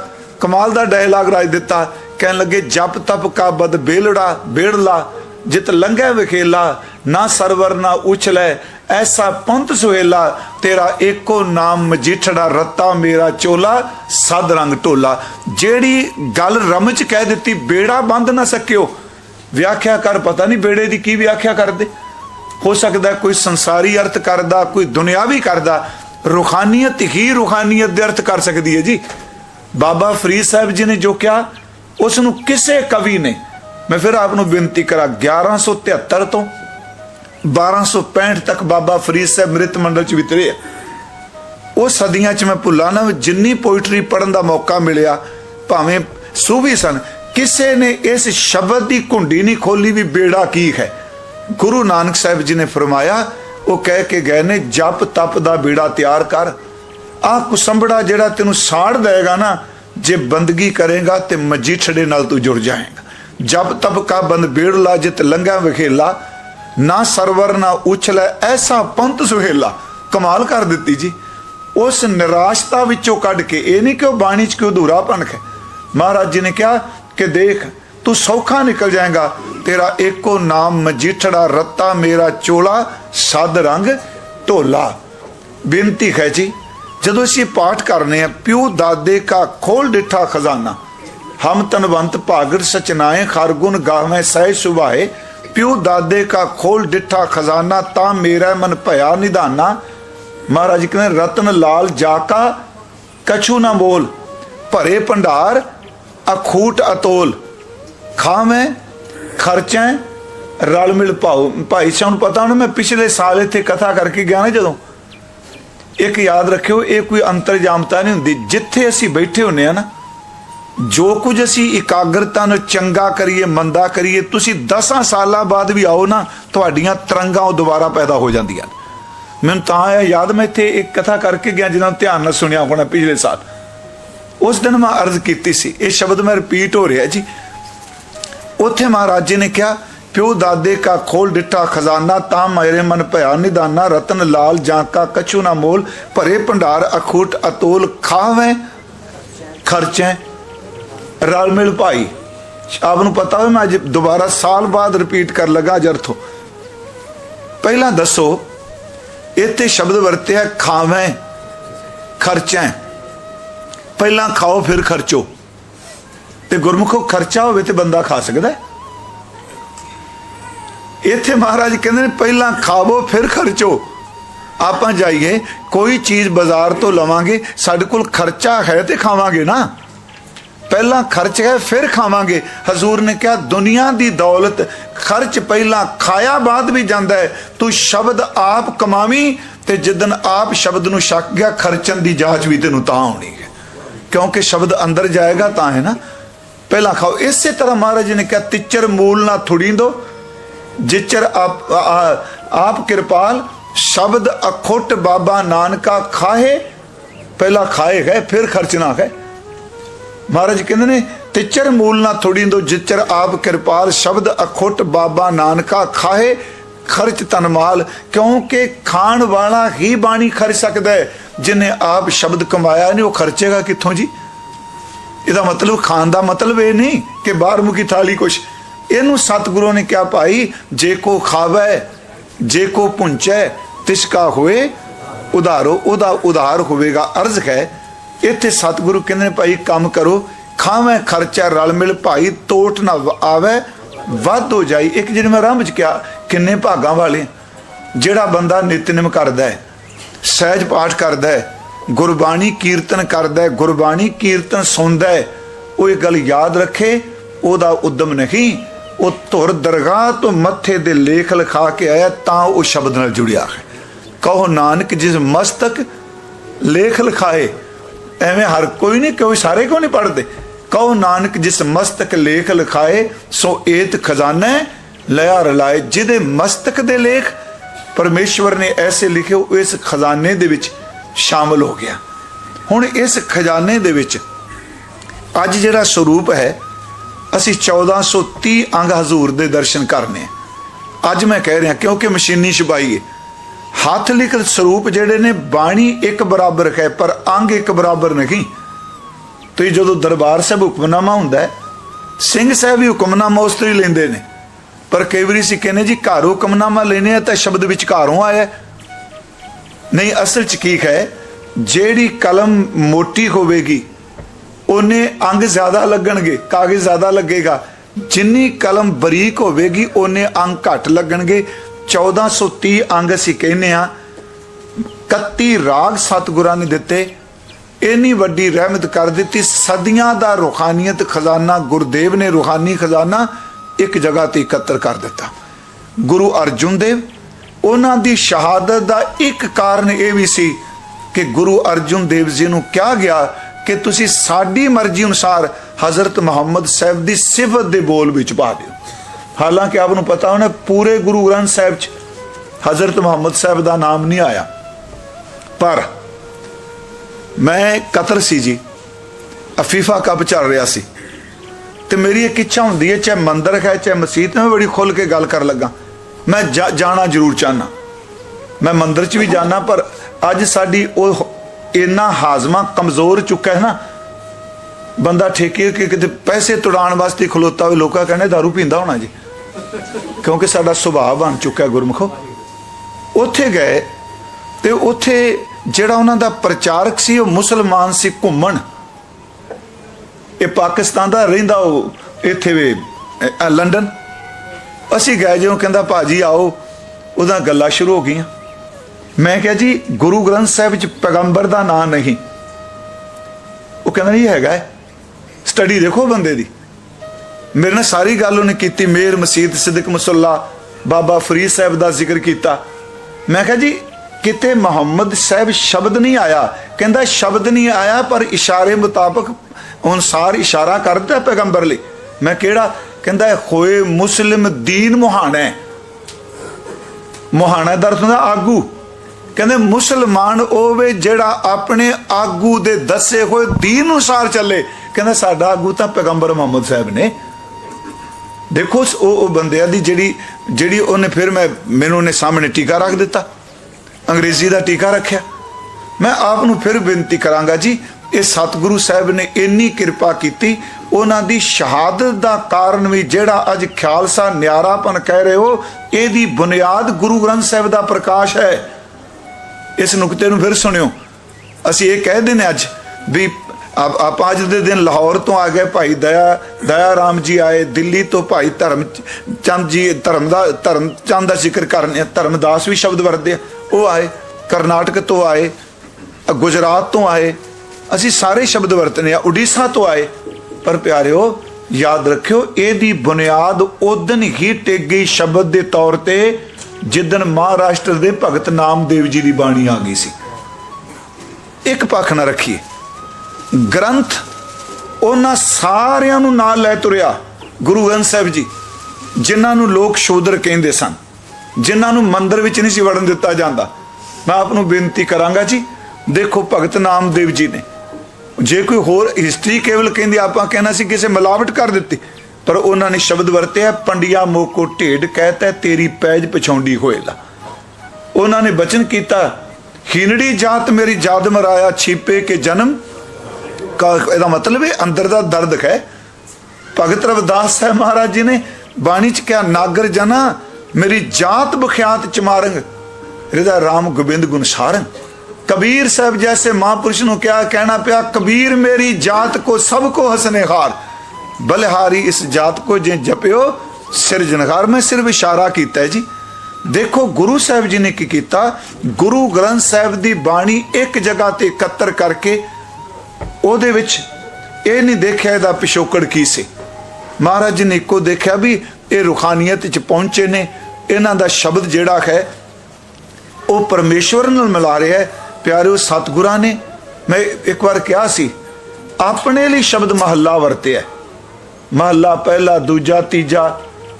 ਕਮਾਲ ਦਾ ਡਾਇਲਾਗ ਰਾਜ ਦਿੱਤਾ। ਕਹਿਣ ਲੱਗੇ, ਜਪ ਤਪ ਕਾ ਬਦ ਬੇਲੜਾ, ਬੇੜਲਾ, ਜਿਤ ਲੰਘੈ ਵਿਖੇਲਾ, ਨਾ ਸਰਵਰ ਨਾ ਉਛਲੈ, ਐਸਾ ਪੰਤ ਸੁਹੇਲਾ, ਤੇਰਾ ਏਕੋ ਨਾਮ ਮਜੀਠੜਾ ਰੱਤਾ ਮੇਰਾ ਚੋਲਾ, ਸਦ ਰੰਗ ਢੋਲਾ। ਜਿਹੜੀ ਗੱਲ ਰਮਚ ਕਹਿ ਦਿੱਤੀ, ਬੇੜਾ ਬੰਦ ਨਾ ਸਕਿਓ। ਵਿਆਖਿਆ ਕਰ, ਪਤਾ ਨਹੀਂ ਬੇੜੇ ਦੀ ਕੀ ਵਿਆਖਿਆ ਕਰਦੇ। ਹੋ ਸਕਦਾ ਕੋਈ ਸੰਸਾਰੀ ਅਰਥ ਕਰਦਾ, ਕੋਈ ਦੁਨਿਆਵੀ ਕਰਦਾ। ਰੁਖਾਨੀਅਤ ਹੀ ਰੁਖਾਨੀਅਤ ਦੇ ਅਰਥ ਕਰ ਸਕਦੀ ਹੈ ਜੀ। ਬਾਬਾ ਫਰੀਦ ਸਾਹਿਬ ਜੀ ਨੇ ਜੋ ਕਿਹਾ ਉਸ ਨੂੰ ਕਿਸੇ ਕਵੀ ਨੇ, ਮੈਂ ਫਿਰ ਆਪ ਨੂੰ ਬੇਨਤੀ ਕਰਾਂ 1173 ਤੋਂ 1265 ਤੱਕ ਬਾਬਾ ਫਰੀਦ ਸਾਹਿਬ ਮ੍ਰਿਤ ਮੰਡਲ ਚ ਵਿਤਰੇ ਆ। ਉਹ ਸਦੀਆਂ ਚ ਮੈਂ ਭੁੱਲਾ ਨਾ, ਜਿੰਨੀ ਪੋਇਟਰੀ ਪੜਨ ਦਾ ਮੌਕਾ ਮਿਲਿਆ, ਭਾਵੇਂ ਸੂਫੀ ਸਨ, ਕਿਸੇ ਨੇ ਇਸ ਸ਼ਬਦ ਦੀ ਕੁੰਡੀ ਨਹੀਂ ਖੋਲੀ ਵੀ ਬੇੜਾ ਕੀ ਹੈ। ਗੁਰੂ ਨਾਨਕ ਸਾਹਿਬ ਜੀ ਨੇ ਫਰਮਾਇਆ, ਉਹ ਕਹਿ ਕੇ ਗਏ ਨੇ, ਜਪ ਤਪ ਦਾ ਬੇੜਾ ਤਿਆਰ ਕਰ ਆਹ ਕੁਸੰਬੜਾ ਜਿਹੜਾ ਤੈਨੂੰ ਸਾੜ ਦੇਗਾ ਨਾ, ਜੇ ਬੰਦਗੀ ਕਰੇਗਾ ਤੇ ਮਜੀਠੜੇ ਨਾਲ ਤੂੰ ਜੁੜ ਜਾਏਗਾ। ਜਬ ਤਬ ਕਾ ਬੰਦ ਬੇੜ ਲਾ ਜਿਤ ਲੰਗਾ ਵਿਖੇਲਾ, ਨਾ ਸਰਵਰ ਨਾ ਉਛਲੇ ਐਸਾ ਪੰਤ ਸੁਹੇਲਾ। ਕਮਾਲ ਕਰ ਦਿੱਤੀ ਜੀ। ਉਸ ਨਿਰਾਸ਼ਤਾ ਵਿੱਚੋਂ ਕੱਢ ਕੇ, ਇਹ ਨਹੀਂ ਕਿ ਉਹ ਬਾਣੀ 'ਚ ਕੋਈ ਅਧੂਰਾ ਪਨਖ ਹੈ। ਮਹਾਰਾਜ ਜੀ ਨੇ ਕਿਹਾ ਕਿ ਦੇਖ, ਤੂੰ ਸੌਖਾ ਨਿਕਲ ਜਾਏਗਾ, ਤੇਰਾ ਏਕੋ ਨਾਮ ਮਜੀਠੜਾ, ਰੱਤਾ ਮੇਰਾ ਚੋਲਾ, ਸਦ ਰੰਗ ਢੋਲਾ ਬੇਨਤੀ ਹੈ ਜੀ ਜਦੋਂ ਅਸੀਂ ਪਾਠ ਕਰਨੇ ਆ ਪਿਉ ਦਾਦੇ ਕਾ ਖੋਲ ਡਿਠਾ ਖਜ਼ਾਨਾ। ਹਮ ਤਨਵੰਤ ਭਾਗਰ ਸਚਨਾਏ ਖਰਗੁਣ ਗਾਵੇਂ, ਸਹਿ ਸੁਭਾਏ। ਪਿਉ ਦਾਦੇ ਕਾ ਖੋਲ ਡਿਠਾ ਖਜ਼ਾਨਾ, ਤਾਂ ਮੇਰਾ ਮਨ ਭਇਆ ਨਿਧਾਨਾ। ਮਹਾਰਾਜ ਕਹਿੰਦੇ, ਰਤਨ ਲਾਲ ਜਾਕਾ ਕਛੂ ਨਾ ਬੋਲ। ਭਰੇ ਭੰਡਾਰ, ਅਖੂਟ ਅਤੋਲ। ਖਾਵੇਂ, ਖਰਚਾਂ, ਰਲ ਮਿਲ ਪਾਉ ਭਾਈ ਸਾਨੂੰ ਪਤਾ ਉਹਨੂੰ, ਮੈਂ ਪਿਛਲੇ ਸਾਲ ਇੱਥੇ ਕਥਾ ਕਰਕੇ ਗਿਆ ਨਾ ਜਦੋਂ। ਇੱਕ ਯਾਦ ਰੱਖਿਓ, ਇਹ ਕੋਈ ਅੰਤਰਜਾਮਤਾ ਨਹੀਂ ਹੁੰਦੀ। ਜਿੱਥੇ ਅਸੀਂ ਬੈਠੇ ਹੁੰਨੇ ਆ ਨਾ, ਜੋ ਕੁਝ ਅਸੀਂ ਇਕਾਗਰਤਾ ਨੂੰ ਚੰਗਾ ਕਰੀਏ, ਮੰਦਾ ਕਰੀਏ, ਤੁਸੀਂ 10 ਸਾਲਾਂ ਬਾਅਦ ਵੀ ਆਓ ਨਾ, ਤੁਹਾਡੀਆਂ ਤਰੰਗਾਂ ਉਹ ਦੁਬਾਰਾ ਪੈਦਾ ਹੋ ਜਾਂਦੀਆਂ ਮੈਨੂੰ ਤਾਂ ਆਇਆ ਯਾਦ, ਮੈਂ ਇੱਥੇ ਇੱਕ ਕਥਾ ਕਰਕੇ ਗਿਆ ਜਿਹਨਾਂ ਨੂੰ ਧਿਆਨ ਨਾਲ ਸੁਣਿਆ ਹੋਣਾ ਪਿਛਲੇ ਸਾਲ। ਉਸ ਦਿਨ ਮੈਂ ਅਰਜ਼ ਕੀਤੀ ਸੀ, ਇਹ ਸ਼ਬਦ ਮੈਂ ਰਿਪੀਟ ਹੋ ਰਿਹਾ ਜੀ। ਉੱਥੇ ਮਹਾਰਾਜ ਜੀ ਨੇ ਕਿਹਾ ਪਿਓ ਦਾਦੇ ਕਾ ਖੋਲ ਡਿੱਠਾ ਖਜ਼ਾਨਾ, ਤਾਂ ਮੇਰੇ ਮਨ ਭਇਆ ਨਿਦਾਨਾ, ਰਤਨ ਲਾਲ ਜਾਂ ਕਾ ਕਛੂ ਨਾ ਮੋਲ, ਭਰੇ ਭੰਡਾਰ, ਅਖੂਟ, ਅਤੋਲ ਖਾਵੇਂ ਖਰਚੇ, ਰਲ ਮਿਲ ਭਾਈ। ਆਪ ਨੂੰ ਪਤਾ ਹੋਵੇ, ਮੈਂ ਅੱਜ ਦੁਬਾਰਾ ਸਾਲ ਬਾਅਦ ਰਿਪੀਟ ਕਰ ਲਗਾ ਜਰਥੋ ਪਹਿਲਾਂ ਦੱਸੋ, ਇੱਥੇ ਸ਼ਬਦ ਵਰਤਿਆ ਖਾਵੇਂ ਖਰਚੇ। ਪਹਿਲਾਂ ਖਾਓ, ਫਿਰ ਖਰਚੋ। ਤੇ ਗੁਰਮੁਖੋ ਖਰਚਾ ਹੋਵੇ ਤੇ ਬੰਦਾ ਖਾ ਸਕਦਾ ਹੈ। ਇੱਥੇ ਮਹਾਰਾਜ ਕਹਿੰਦੇ ਨੇ, ਪਹਿਲਾਂ ਖਾਵੋ, ਫਿਰ ਖਰਚੋ। ਆਪਾਂ ਜਾਈਏ, ਕੋਈ ਚੀਜ਼ ਬਾਜ਼ਾਰ ਤੋਂ ਲਵਾਂਗੇ, ਸਾਡੇ ਕੋਲ ਖਰਚਾ ਹੈ ਤੇ ਖਾਵਾਂਗੇ ਨਾ। ਪਹਿਲਾਂ ਖਰਚ ਹੈ, ਫਿਰ ਖਾਵਾਂਗੇ। ਹਜ਼ੂਰ ਨੇ ਕਿਹਾ, ਦੁਨੀਆ ਦੀ ਦੌਲਤ, ਖਰਚ ਪਹਿਲਾਂ ਖਾਇਆ, ਬਾਅਦ ਵੀ ਜਾਂਦਾ ਹੈ। ਤੂੰ ਸ਼ਬਦ ਆਪ ਕਮਾਵੀਂ ਤੇ ਜਿੱਦਨ ਆਪ ਸ਼ਬਦ ਨੂੰ ਛੱਕ ਗਿਆ, ਖਰਚਣ ਦੀ ਜਾਂਚ ਵੀ ਤੈਨੂੰ ਤਾਂ ਆਉਣੀ ਹੈ। ਕਿਉਂਕਿ ਸ਼ਬਦ ਅੰਦਰ ਜਾਏਗਾ ਤਾਂ ਹੈ ਨਾ। ਪਹਿਲਾਂ ਖਾਓ। ਇਸੇ ਤਰ੍ਹਾਂ ਮਹਾਰਾਜ ਨੇ ਕਿਹਾ, ਤਿੱਚਰ ਮੂਲ ਨਾ ਥੁੜੀਂਦੋ ਜਿਚਰ ਆਪ ਆ- ਆਪ ਕਿਰਪਾਲ ਸ਼ਬਦ ਅਖੁੱਟ ਬਾਬਾ ਨਾਨਕਾ ਖਾਹੇ, ਪਹਿਲਾਂ ਖਾਏ ਗਏ, ਫਿਰ ਖਰਚਣਾ ਹੈ ਮਹਾਰਾਜ ਕਹਿੰਦੇ ਨੇ, ਤਿਚਰ ਮੂਲ ਨਾ ਥੋੜੀ ਦੋ, ਜਿਚਰ ਆਪ ਕਿਰਪਾਲ ਸ਼ਬਦ ਅਖੁੱਟ ਬਾਬਾ ਨਾਨਕਾ ਖਾਏ ਖਰਚ ਤਨਮਾਲ ਕਿਉਂਕਿ ਖਾਣ ਵਾਲਾ ਹੀ ਬਾਣੀ ਖਰਚ ਸਕਦਾ ਹੈ। ਜਿਨੇ ਆਪ ਸ਼ਬਦ ਕਮਾਇਆ ਨਹੀਂ, ਉਹ ਖਰਚੇਗਾ ਕਿੱਥੋਂ ਜੀ? ਇਹਦਾ ਮਤਲਬ ਖਾਣ ਦਾ ਮਤਲਬ ਇਹ ਨਹੀਂ ਕਿ ਬਾਹਰ ਮੁਖੀ ਥਾਲੀ ਕੁਛ ਇਹਨੂੰ ਸਤਿਗੁਰੂ ਨੇ ਕਿਹਾ, ਭਾਈ, ਜੇ ਕੋ ਖਾਵੇ, ਜੇ ਕੋ ਪੁੰਚੈ ਤਿਸ ਕਾ ਹੋਏ, ਉਧਾਰੋ, ਉਹਦਾ ਉਧਾਰ ਹੋਵੇਗਾ। ਅਰਜ਼ ਹੈ, ਇੱਥੇ ਸਤਿਗੁਰੂ ਕਹਿੰਦੇ ਨੇ, ਭਾਈ ਕੰਮ ਕਰੋ, ਖਾਵੇਂ, ਖਰਚਾ, ਰਲ ਮਿਲ, ਭਾਈ, ਤੋਟ ਨਾ ਵ- ਆਵੇ, ਵੱਧ ਹੋ ਜਾਈ। ਇੱਕ ਜਿਹੜੇ ਮੈਂ ਆਰੰਭ 'ਚ ਕਿਹਾ, ਕਿੰਨੇ ਭਾਗਾਂ ਵਾਲੇ ਜਿਹੜਾ ਬੰਦਾ ਨਿਤਨੇਮ ਕਰਦਾ ਹੈ, ਸਹਿਜ ਪਾਠ ਕਰਦਾ ਹੈ, ਗੁਰਬਾਣੀ ਕੀਰਤਨ ਕਰਦਾ ਹੈ, ਗੁਰਬਾਣੀ ਕੀਰਤਨ ਸੁਣਦਾ ਹੈ, ਉਹ ਇਹ ਗੱਲ ਯਾਦ ਰੱਖੇ, ਉਹਦਾ ਉਦਮ ਨਹੀਂ। ਉਹ ਧੁਰ ਦਰਗਾਹ ਤੋਂ ਮੱਥੇ ਦੇ ਲੇਖ ਲਿਖਾ ਕੇ ਆਇਆ ਤਾਂ ਉਹ ਸ਼ਬਦ ਨਾਲ ਜੁੜਿਆ ਹੈ। ਕਹੋ ਨਾਨਕ, ਜਿਸ ਮਸਤਕ ਲੇਖ ਲਿਖਾਏ, ਐਵੇਂ ਹਰ ਕੋਈ ਨਹੀਂ ਕੋਈ ਸਾਰੇ ਕਿਉਂ ਨਹੀਂ ਪੜਦੇ ਕਹੋ ਨਾਨਕ, ਜਿਸ ਮਸਤਕ ਲੇਖ ਲਿਖਾਏ, ਸੋ ਏਤ ਖਜ਼ਾਨਾ ਲਿਆ ਰਲਾਏ ਜਿਹਦੇ ਮਸਤਕ ਦੇ ਲੇਖ। ਪਰਮੇਸ਼ਵਰ ਨੇ ਐਸੇ ਲਿਖੇ, ਉਹ ਇਸ ਖਜ਼ਾਨੇ ਦੇ ਵਿੱਚ ਸ਼ਾਮਲ ਹੋ ਗਿਆ। ਹੁਣ ਇਸ ਖਜ਼ਾਨੇ ਦੇ ਵਿੱਚ ਅੱਜ ਜਿਹੜਾ ਸਰੂਪ ਹੈ ਅਸੀਂ 1430 ਅੰਗ ਹਜ਼ੂਰ ਦੇ ਦਰਸ਼ਨ ਕਰਨੇ। ਅੱਜ ਮੈਂ ਕਹਿ ਰਿਹਾ, ਕਿਉਂਕਿ ਮਸ਼ੀਨੀ ਛਪਾਈ ਹੈ ਹੱਥ ਲਿਖਤ ਸਰੂਪ ਜਿਹੜੇ ਨੇ, ਬਾਣੀ ਇੱਕ ਬਰਾਬਰ ਹੈ, ਪਰ ਅੰਗ ਇੱਕ ਬਰਾਬਰ ਨਹੀਂ। ਤੁਸੀਂ ਜਦੋਂ ਦਰਬਾਰ ਸਾਹਿਬ ਹੁਕਮਨਾਮਾ ਹੁੰਦਾ ਹੈ, ਸਿੰਘ ਸਾਹਿਬ ਵੀ ਹੁਕਮਨਾਮਾ ਉਸ ਤੋਂ ਹੀ ਲੈਂਦੇ ਨੇ। ਪਰ ਕਈ ਵਾਰੀ ਅਸੀਂ ਕਹਿੰਦੇ, ਜੀ, ਘਰ ਹੁਕਮਨਾਮਾ ਲੈਨੇ ਆ, ਤਾਂ ਸ਼ਬਦ ਵਿੱਚ ਘਰੋਂ ਆਇਆ ਨਹੀਂ, ਅਸਲ ਚ ਕੀ ਹੈ, ਜਿਹੜੀ ਕਲਮ ਮੋਟੀ ਹੋਵੇਗੀ ਉਹਨੇ ਅੰਗ ਜ਼ਿਆਦਾ ਲੱਗਣਗੇ, ਕਾਗਜ਼ ਜ਼ਿਆਦਾ ਲੱਗੇਗਾ। ਜਿੰਨੀ ਕਲਮ ਬਰੀਕ ਹੋਵੇਗੀ, ਉਹਨੇ ਅੰਗ ਘੱਟ ਲੱਗਣਗੇ। 1430 ਅੰਗ ਅਸੀਂ ਕਹਿੰਦੇ ਆ 31 ਰਾਗ ਸਤਿਗੁਰਾਂ ਨੇ ਦਿੱਤੇ। ਇੰਨੀ ਵੱਡੀ ਰਹਿਮਤ ਕਰ ਦਿੱਤੀ। ਸਦੀਆਂ ਦਾ ਰੂਹਾਨੀਅਤ ਖਜ਼ਾਨਾ, ਗੁਰਦੇਵ ਨੇ ਰੂਹਾਨੀ ਖਜ਼ਾਨਾ ਇੱਕ ਜਗ੍ਹਾ ਤੇ ਇਕੱਤਰ ਕਰ ਦਿੱਤਾ। ਗੁਰੂ ਅਰਜੁਨ ਦੇਵ, ਉਹਨਾਂ ਦੀ ਸ਼ਹਾਦਤ ਦਾ ਇੱਕ ਕਾਰਨ ਇਹ ਵੀ ਸੀ ਕਿ ਗੁਰੂ ਅਰਜੁਨ ਦੇਵ ਜੀ ਨੂੰ ਕਿਹਾ ਗਿਆ ਕਿ ਤੁਸੀਂ ਸਾਡੀ ਮਰਜ਼ੀ ਅਨੁਸਾਰ ਹਜ਼ਰਤ ਮੁਹੰਮਦ ਸਾਹਿਬ ਦੀ ਸਿਫਤ ਦੇ ਬੋਲ ਵਿੱਚ ਪਾ ਦਿਓ। ਹਾਲਾਂਕਿ ਆਪ ਨੂੰ ਪਤਾ ਹੋਣਾ, ਪੂਰੇ ਗੁਰੂ ਗ੍ਰੰਥ ਸਾਹਿਬ 'ਚ ਹਜ਼ਰਤ ਮੁਹੰਮਦ ਸਾਹਿਬ ਦਾ ਨਾਮ ਨਹੀਂ ਆਇਆ। ਪਰ ਮੈਂ ਕਤਰ ਸੀ ਜੀ, ਅਫੀਫਾ ਕੱਪ ਚੱਲ ਰਿਹਾ ਸੀ ਤੇ ਮੇਰੀ ਇੱਕ ਇੱਛਾ ਹੁੰਦੀ ਹੈ, ਚਾਹੇ ਮੰਦਰ ਹੈ, ਚਾਹੇ ਮਸਜਿਦ, ਮੈਂ ਬੜੀ ਖੁੱਲ ਕੇ ਗੱਲ ਕਰਨ ਲੱਗਾ। ਮੈਂ ਜਾ- ਜਾਣਾ ਜ਼ਰੂਰ ਚਾਹਨਾ ਮੈਂ ਮੰਦਰ 'ਚ ਵੀ ਜਾਣਾ, ਪਰ ਅੱਜ ਸਾਡੀ ਉਹ ਇੰਨਾ ਹਾਜ਼ਮਾ ਕਮਜ਼ੋਰ ਚੁੱਕਾ ਹੈ ਨਾ, ਬੰਦਾ ਠੇਕੇ ਕਿ ਕਿਤੇ ਪੈਸੇ ਤੁੜਾਉਣ ਵਾਸਤੇ ਖਲੋਤਾ ਹੋਵੇ, ਲੋਕਾਂ ਕਹਿੰਦੇ दारू ਪੀਂਦਾ ਹੋਣਾ ਜੀ। ਕਿਉਂਕਿ ਸਾਡਾ ਸੁਭਾਅ ਬਣ ਚੁੱਕਾ ਗੁਰਮਖੋ। ਉੱਥੇ ਗਏ ਤੇ ਉੱਥੇ ਜਿਹੜਾ ਉਹਨਾਂ ਦਾ ਪ੍ਰਚਾਰਕ ਸੀ, ਉਹ ਮੁਸਲਮਾਨ ਸੀ ਘੁੰਮਣ। ਇਹ ਪਾਕਿਸਤਾਨ ਦਾ ਰਹਿੰਦਾ ਉਹ ਇੱਥੇ ਵੇ ਲੰਡਨ। ਅਸੀਂ ਗਏ ਜਿਉਂ ਕਹਿੰਦਾ, ਭਾਜੀ ਆਓ, ਉਹਦਾ ਗੱਲਾਂ ਸ਼ੁਰੂ ਹੋ ਗਈਆਂ। ਮੈਂ ਕਿਹਾ ਜੀ, ਗੁਰੂ ਗ੍ਰੰਥ ਸਾਹਿਬ ਵਿੱਚ ਪੈਗੰਬਰ ਦਾ ਨਾਂ ਨਹੀਂ। ਉਹ ਕਹਿੰਦਾ ਨਹੀਂ ਹੈਗਾ ਸਟੱਡੀ ਦੇਖੋ ਬੰਦੇ ਦੀ। ਮੇਰੇ ਨਾਲ ਸਾਰੀ ਗੱਲ ਉਹਨੇ ਕੀਤੀ, ਮੇਰ ਮਸੀਤ, ਸਿੱਦਕ ਮੁਸੱਲਾ, ਬਾਬਾ ਫਰੀਦ ਸਾਹਿਬ ਦਾ ਜ਼ਿਕਰ ਕੀਤਾ। ਮੈਂ ਕਿਹਾ ਜੀ, ਕਿਤੇ ਮੁਹੰਮਦ ਸਾਹਿਬ ਸ਼ਬਦ ਨਹੀਂ ਆਇਆ? ਕਹਿੰਦਾ, ਸ਼ਬਦ ਨਹੀਂ ਆਇਆ, ਪਰ ਇਸ਼ਾਰੇ ਮੁਤਾਬਕ ਅਨੁਸਾਰ ਇਸ਼ਾਰਾ ਕਰਦਾ ਪੈਗੰਬਰ ਲਈ। ਮੈਂ ਕਿਹੜਾ? ਕਹਿੰਦਾ, ਹੋਏ ਮੁਸਲਿਮ ਦੀਨ ਮੁਹਾਣਾ ਹੈ। ਮੁਹਾਣਾ ਦਾ ਅਰਥ ਹੁੰਦਾ ਆਗੂ। ਕਹਿੰਦੇ ਮੁਸਲਮਾਨ ਉਹ ਵੇ ਜਿਹੜਾ ਆਪਣੇ ਆਗੂ ਦੇ ਦੱਸੇ ਹੋਏ ਦੀਨ ਅਨੁਸਾਰ ਚੱਲੇ। ਕਹਿੰਦਾ ਸਾਡਾ ਆਗੂ ਤਾਂ ਪੈਗੰਬਰ ਮੁਹੰਮਦ ਸਾਹਿਬ ਨੇ। ਦੇਖੋ ਉਹ ਉਹ ਬੰਦਿਆਂ ਦੀ ਜਿਹੜੀ ਜਿਹੜੀ ਉਹਨੇ ਫਿਰ ਮੈਂ ਮੈਨੂੰ ਉਹਨੇ ਸਾਹਮਣੇ ਟੀਕਾ ਰੱਖ ਦਿੱਤਾ। ਅੰਗਰੇਜ਼ੀ ਦਾ ਟੀਕਾ ਰੱਖਿਆ। ਮੈਂ ਆਪ ਨੂੰ ਫਿਰ ਬੇਨਤੀ ਕਰਾਂਗਾ ਜੀ, ਇਹ ਸਤਿਗੁਰੂ ਸਾਹਿਬ ਨੇ ਇੰਨੀ ਕਿਰਪਾ ਕੀਤੀ, ਉਹਨਾਂ ਦੀ ਸ਼ਹਾਦਤ ਦਾ ਕਾਰਨ ਵੀ ਜਿਹੜਾ ਅੱਜ ਖਾਲਸਾ ਨਿਆਰਾਪਨ ਕਹਿ ਰਹੇ ਹੋ, ਇਹਦੀ ਬੁਨਿਆਦ ਗੁਰੂ ਗ੍ਰੰਥ ਸਾਹਿਬ ਦਾ ਪ੍ਰਕਾਸ਼ ਹੈ। ਇਸ ਨੁਕਤੇ ਨੂੰ ਫਿਰ ਸੁਣਿਓ। ਅਸੀਂ ਇਹ ਕਹਿ ਦਿੰਦੇ ਅੱਜ ਵੀ ਆਪ, ਆਪਾਂ ਅੱਜ ਦੇ ਦਿਨ ਲਾਹੌਰ ਤੋਂ ਆ ਗਏ ਭਾਈ ਦਇਆ ਦਇਆ ਰਾਮ ਜੀ ਆਏ, ਦਿੱਲੀ ਤੋਂ ਭਾਈ ਧਰਮ ਚੰਦ ਜੀ ਧਰਮ ਦਾ, ਧਰਮ, ਚੰਦ ਦਾ ਜ਼ਿਕਰ ਕਰਨੇ ਧਰਮਦਾਸ ਵੀ ਸ਼ਬਦ ਵਰਤਦੇ ਉਹ ਆਏ, ਕਰਨਾਟਕ ਤੋਂ ਆਏ ਗੁਜਰਾਤ ਤੋਂ ਆਏ। ਅਸੀਂ ਸਾਰੇ ਸ਼ਬਦ ਵਰਤਨੇ ਆ, ਉੜੀਸਾ ਤੋਂ ਆਏ। ਪਰ ਪਿਆਰਿਓ, ਯਾਦ ਰੱਖਿਓ, ਇਹਦੀ ਬੁਨਿਆਦ ਉਦਨ ਹੀ ਟਿਕ ਗਈ ਸ਼ਬਦ ਦੇ ਤੌਰ ਤੇ। ਜਿੱਦਨ ਮਹਾਰਾਸ਼ਟਰ ਦੇ ਭਗਤ ਨਾਮਦੇਵ ਜੀ ਦੀ ਬਾਣੀ ਆ ਗਈ ਸੀ। ਇੱਕ ਪੱਖ ਨਾ ਰੱਖੀਏ। ਗ੍ਰੰਥ ਉਹਨਾਂ ਸਾਰਿਆਂ ਨੂੰ ਨਾਲ ਲੈ ਤੁਰਿਆ ਗੁਰੂ ਗ੍ਰੰਥ ਸਾਹਿਬ ਜੀ, ਜਿਨ੍ਹਾਂ ਨੂੰ ਲੋਕ ਸ਼ੋਦਰ ਕਹਿੰਦੇ ਸਨ, ਜਿਨ੍ਹਾਂ ਨੂੰ ਮੰਦਰ ਵਿੱਚ ਨਹੀਂ ਸੀ ਵੜਨ ਦਿੱਤਾ ਜਾਂਦਾ। ਮੈਂ ਆਪ ਨੂੰ ਬੇਨਤੀ ਕਰਾਂਗਾ ਜੀ, ਦੇਖੋ ਭਗਤ ਨਾਮਦੇਵ ਜੀ ਨੇ। ਜੇ ਕੋਈ ਹੋਰ ਹਿਸਟਰੀ ਕੇਵਲ ਕਹਿੰਦੀ, ਆਪਾਂ ਕਹਿਣਾ ਸੀ ਕਿਸੇ ਮਿਲਾਵਟ ਕਰ ਦਿੱਤੀ। ਪਰ ਉਹਨਾਂ ਨੇ ਸ਼ਬਦ ਵਰਤਿਆ, ਪੰਡਿਆ ਮੋਕੋ ਢੇਡ ਕਹਤਾ, ਤੇਰੀ ਪੈਜ ਪਛਾਉਂਦੀ ਹੋਏਲਾ। ਉਹਨਾਂ ਨੇ ਬਚਨ ਕੀਤਾ, ਹੀਨੜੀ ਜਾਤ ਮੇਰੀ ਜਾਦ ਮਰਾਇਆ ਛੀਪੇ ਕੇ ਜਨਮ। ਕਾ ਇਹਦਾ ਮਤਲਬ ਹੈ ਅੰਦਰ ਦਾ ਦਰਦ ਹੈ। ਭਗਤ ਰਵਿਦਾਸ ਸਾਹਿਬ ਮਹਾਰਾਜ ਜੀ ਨੇ ਬਾਣੀ ਚ ਕਿਹਾ, ਨਾਗਰ ਜਨਾ, ਮੇਰੀ ਜਾਤ ਬਖਿਆਤ ਚਮਾਰੰਗ ਹਿਰਦਾ ਰਾਮ ਗੋਬਿੰਦ ਗੁਣ ਕਬੀਰ ਸਾਹਿਬ ਜੈਸੇ ਮਹਾਪੁਰਸ਼ ਨੂੰ ਕਿਹਾ, ਕਹਿਣਾ ਪਿਆ, ਕਬੀਰ ਮੇਰੀ ਜਾਤ ਕੋ ਸਭ ਕੋ ਹਸਨੇ ਹਾਰ ਬਲਿਹਾਰੀ ਇਸ ਜਾਤ ਕੋ ਜੇ ਜਪਿਓ ਸਿਰਜਣਹਾਰ ਮੈਂ ਸਿਰਫ ਇਸ਼ਾਰਾ ਕੀਤਾ ਜੀ। ਦੇਖੋ ਗੁਰੂ ਸਾਹਿਬ ਜੀ ਨੇ ਕੀ ਕੀਤਾ, ਗੁਰੂ ਗ੍ਰੰਥ ਸਾਹਿਬ ਦੀ ਬਾਣੀ ਇੱਕ ਜਗ੍ਹਾ ਤੇ ਇਕੱਤਰ ਕਰਕੇ ਉਹਦੇ ਵਿੱਚ ਇਹ ਨਹੀਂ ਦੇਖਿਆ ਇਹਦਾ ਪਿਛੋਕੜ ਕੀ ਸੀ। ਮਹਾਰਾਜ ਜੀ ਨੇ ਇੱਕੋ ਦੇਖਿਆ ਵੀ ਇਹ ਰੁਖਾਨੀਅਤ ਚ ਪਹੁੰਚੇ ਨੇ, ਇਹਨਾਂ ਦਾ ਸ਼ਬਦ ਜਿਹੜਾ ਹੈ, ਉਹ ਪਰਮੇਸ਼ਵਰ ਨਾਲ ਮਿਲਾ ਰਿਹਾ ਹੈ। ਪਿਆਰਿਓ ਸਤਿਗੁਰਾਂ ਨੇ, ਮੈਂ ਇੱਕ ਵਾਰ ਕਿਹਾ ਸੀ, ਆਪਣੇ ਲਈ ਸ਼ਬਦ ਮਹੱਲਾ ਵਰਤਿਆ ਮਹੱਲਾ ਪਹਿਲਾ, ਦੂਜਾ, ਤੀਜਾ,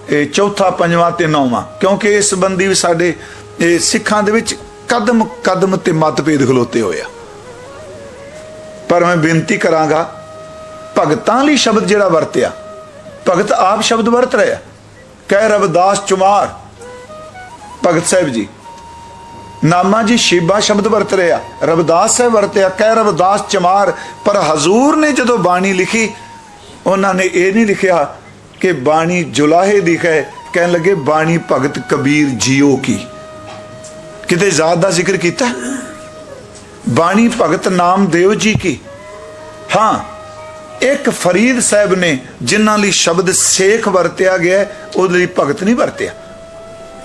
ਇਹ ਚੌਥਾ, ਪੰਜਵਾਂ ਤੇ ਨੌਵਾਂ। ਕਿਉਂਕਿ ਇਸ ਸੰਬੰਧੀ ਵੀ ਸਾਡੇ, ਇਹ ਸਿੱਖਾਂ ਦੇ ਵਿੱਚ ਕਦਮ ਕਦਮ ਤੇ ਮਤਭੇਦ ਖਲੋਤੇ ਹੋਏ ਆ। ਪਰ ਮੈਂ ਬੇਨਤੀ ਕਰਾਂਗਾ, ਭਗਤਾਂ ਲਈ ਸ਼ਬਦ ਜਿਹੜਾ ਵਰਤਿਆ, ਭਗਤ ਆਪ ਸ਼ਬਦ ਵਰਤ ਰਿਹਾ ਕਹਿ ਰਵਦਾਸ ਚੁਮਾਰ, ਭਗਤ ਸਾਹਿਬ ਜੀ, ਨਾਮਾ ਜੀ ਸ਼ੀਬਾ ਸ਼ਬਦ ਵਰਤ ਰਿਹਾ ਰਵਦਾਸ ਸਾਹਿਬ ਵਰਤਿਆ, ਕਹਿ ਰਵਦਾਸ ਚਮਾਰ, ਪਰ ਹਜ਼ੂਰ ਨੇ ਜਦੋਂ ਬਾਣੀ ਲਿਖੀ ਉਹਨਾਂ ਨੇ ਇਹ ਨਹੀਂ ਲਿਖਿਆ ਕਿ ਬਾਣੀ ਜੁਲਾਹੇ ਦੀ ਹੈ। ਕਹਿਣ ਲੱਗੇ, ਬਾਣੀ ਭਗਤ ਕਬੀਰ ਜੀਓ ਕੀ? ਕਿਤੇ ਜ਼ਾਤ ਦਾ ਜ਼ਿਕਰ ਕੀਤਾ? ਬਾਣੀ ਭਗਤ ਨਾਮਦੇਵ ਜੀ ਕੀ? ਹਾਂ, ਇੱਕ ਫਰੀਦ ਸਾਹਿਬ ਨੇ ਜਿਨ੍ਹਾਂ ਲਈ ਸ਼ਬਦ ਸੇਖ ਵਰਤਿਆ ਗਿਆ, ਉਹਦੇ ਲਈ ਭਗਤ ਨਹੀਂ ਵਰਤਿਆ।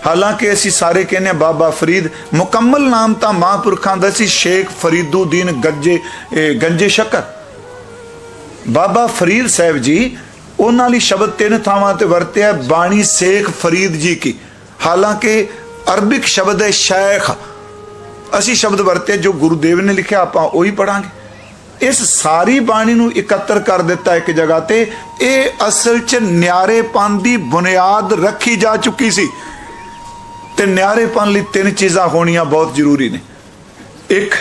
ਹਾਲਾਂਕਿ ਅਸੀਂ ਸਾਰੇ ਕਹਿੰਦੇ ਹਾਂ, ਬਾਬਾ ਫਰੀਦ ਮੁਕੰਮਲ ਨਾਮ ਤਾਂ ਮਹਾਂਪੁਰਖਾਂ ਦਾ ਸੀ, ਸ਼ੇਖ ਫਰੀਦੁਦੀਨ ਗੱਜੇ ਗੰਜੇ ਸ਼ੱਕਰ। ਬਾਬਾ ਫਰੀਦ ਸਾਹਿਬ ਜੀ, ਉਹਨਾਂ ਲਈ ਸ਼ਬਦ ਤਿੰਨ ਥਾਵਾਂ ਤੇ ਵਰਤਿਆ ਬਾਣੀ ਸੇਖ ਫਰੀਦ ਜੀ ਕੀ। ਹਾਲਾਂਕਿ ਅਰਬਿਕ ਸ਼ਬਦ ਹੈ ਸ਼ੈਖ। ਅਸੀਂ ਸ਼ਬਦ ਵਰਤੇ ਜੋ ਗੁਰੂਦੇਵ ਨੇ ਲਿਖਿਆ, ਆਪਾਂ ਉਹੀ ਪੜਾਂਗੇ ਇਸ ਸਾਰੀ ਬਾਣੀ ਨੂੰ ਇਕੱਤਰ ਕਰ ਦਿੱਤਾ ਇੱਕ ਜਗ੍ਹਾ ਤੇ, ਇਹ ਅਸਲ 'ਚ ਨਿਆਰੇਪਨ ਦੀ ਬੁਨਿਆਦ ਰੱਖੀ ਜਾ ਚੁੱਕੀ ਸੀ। ਤੇ ਨਿਆਰੇਪਨ ਲਈ ਤਿੰਨ ਚੀਜ਼ਾਂ ਹੋਣੀਆਂ ਬਹੁਤ ਜ਼ਰੂਰੀ ਨੇ। ਇੱਕ,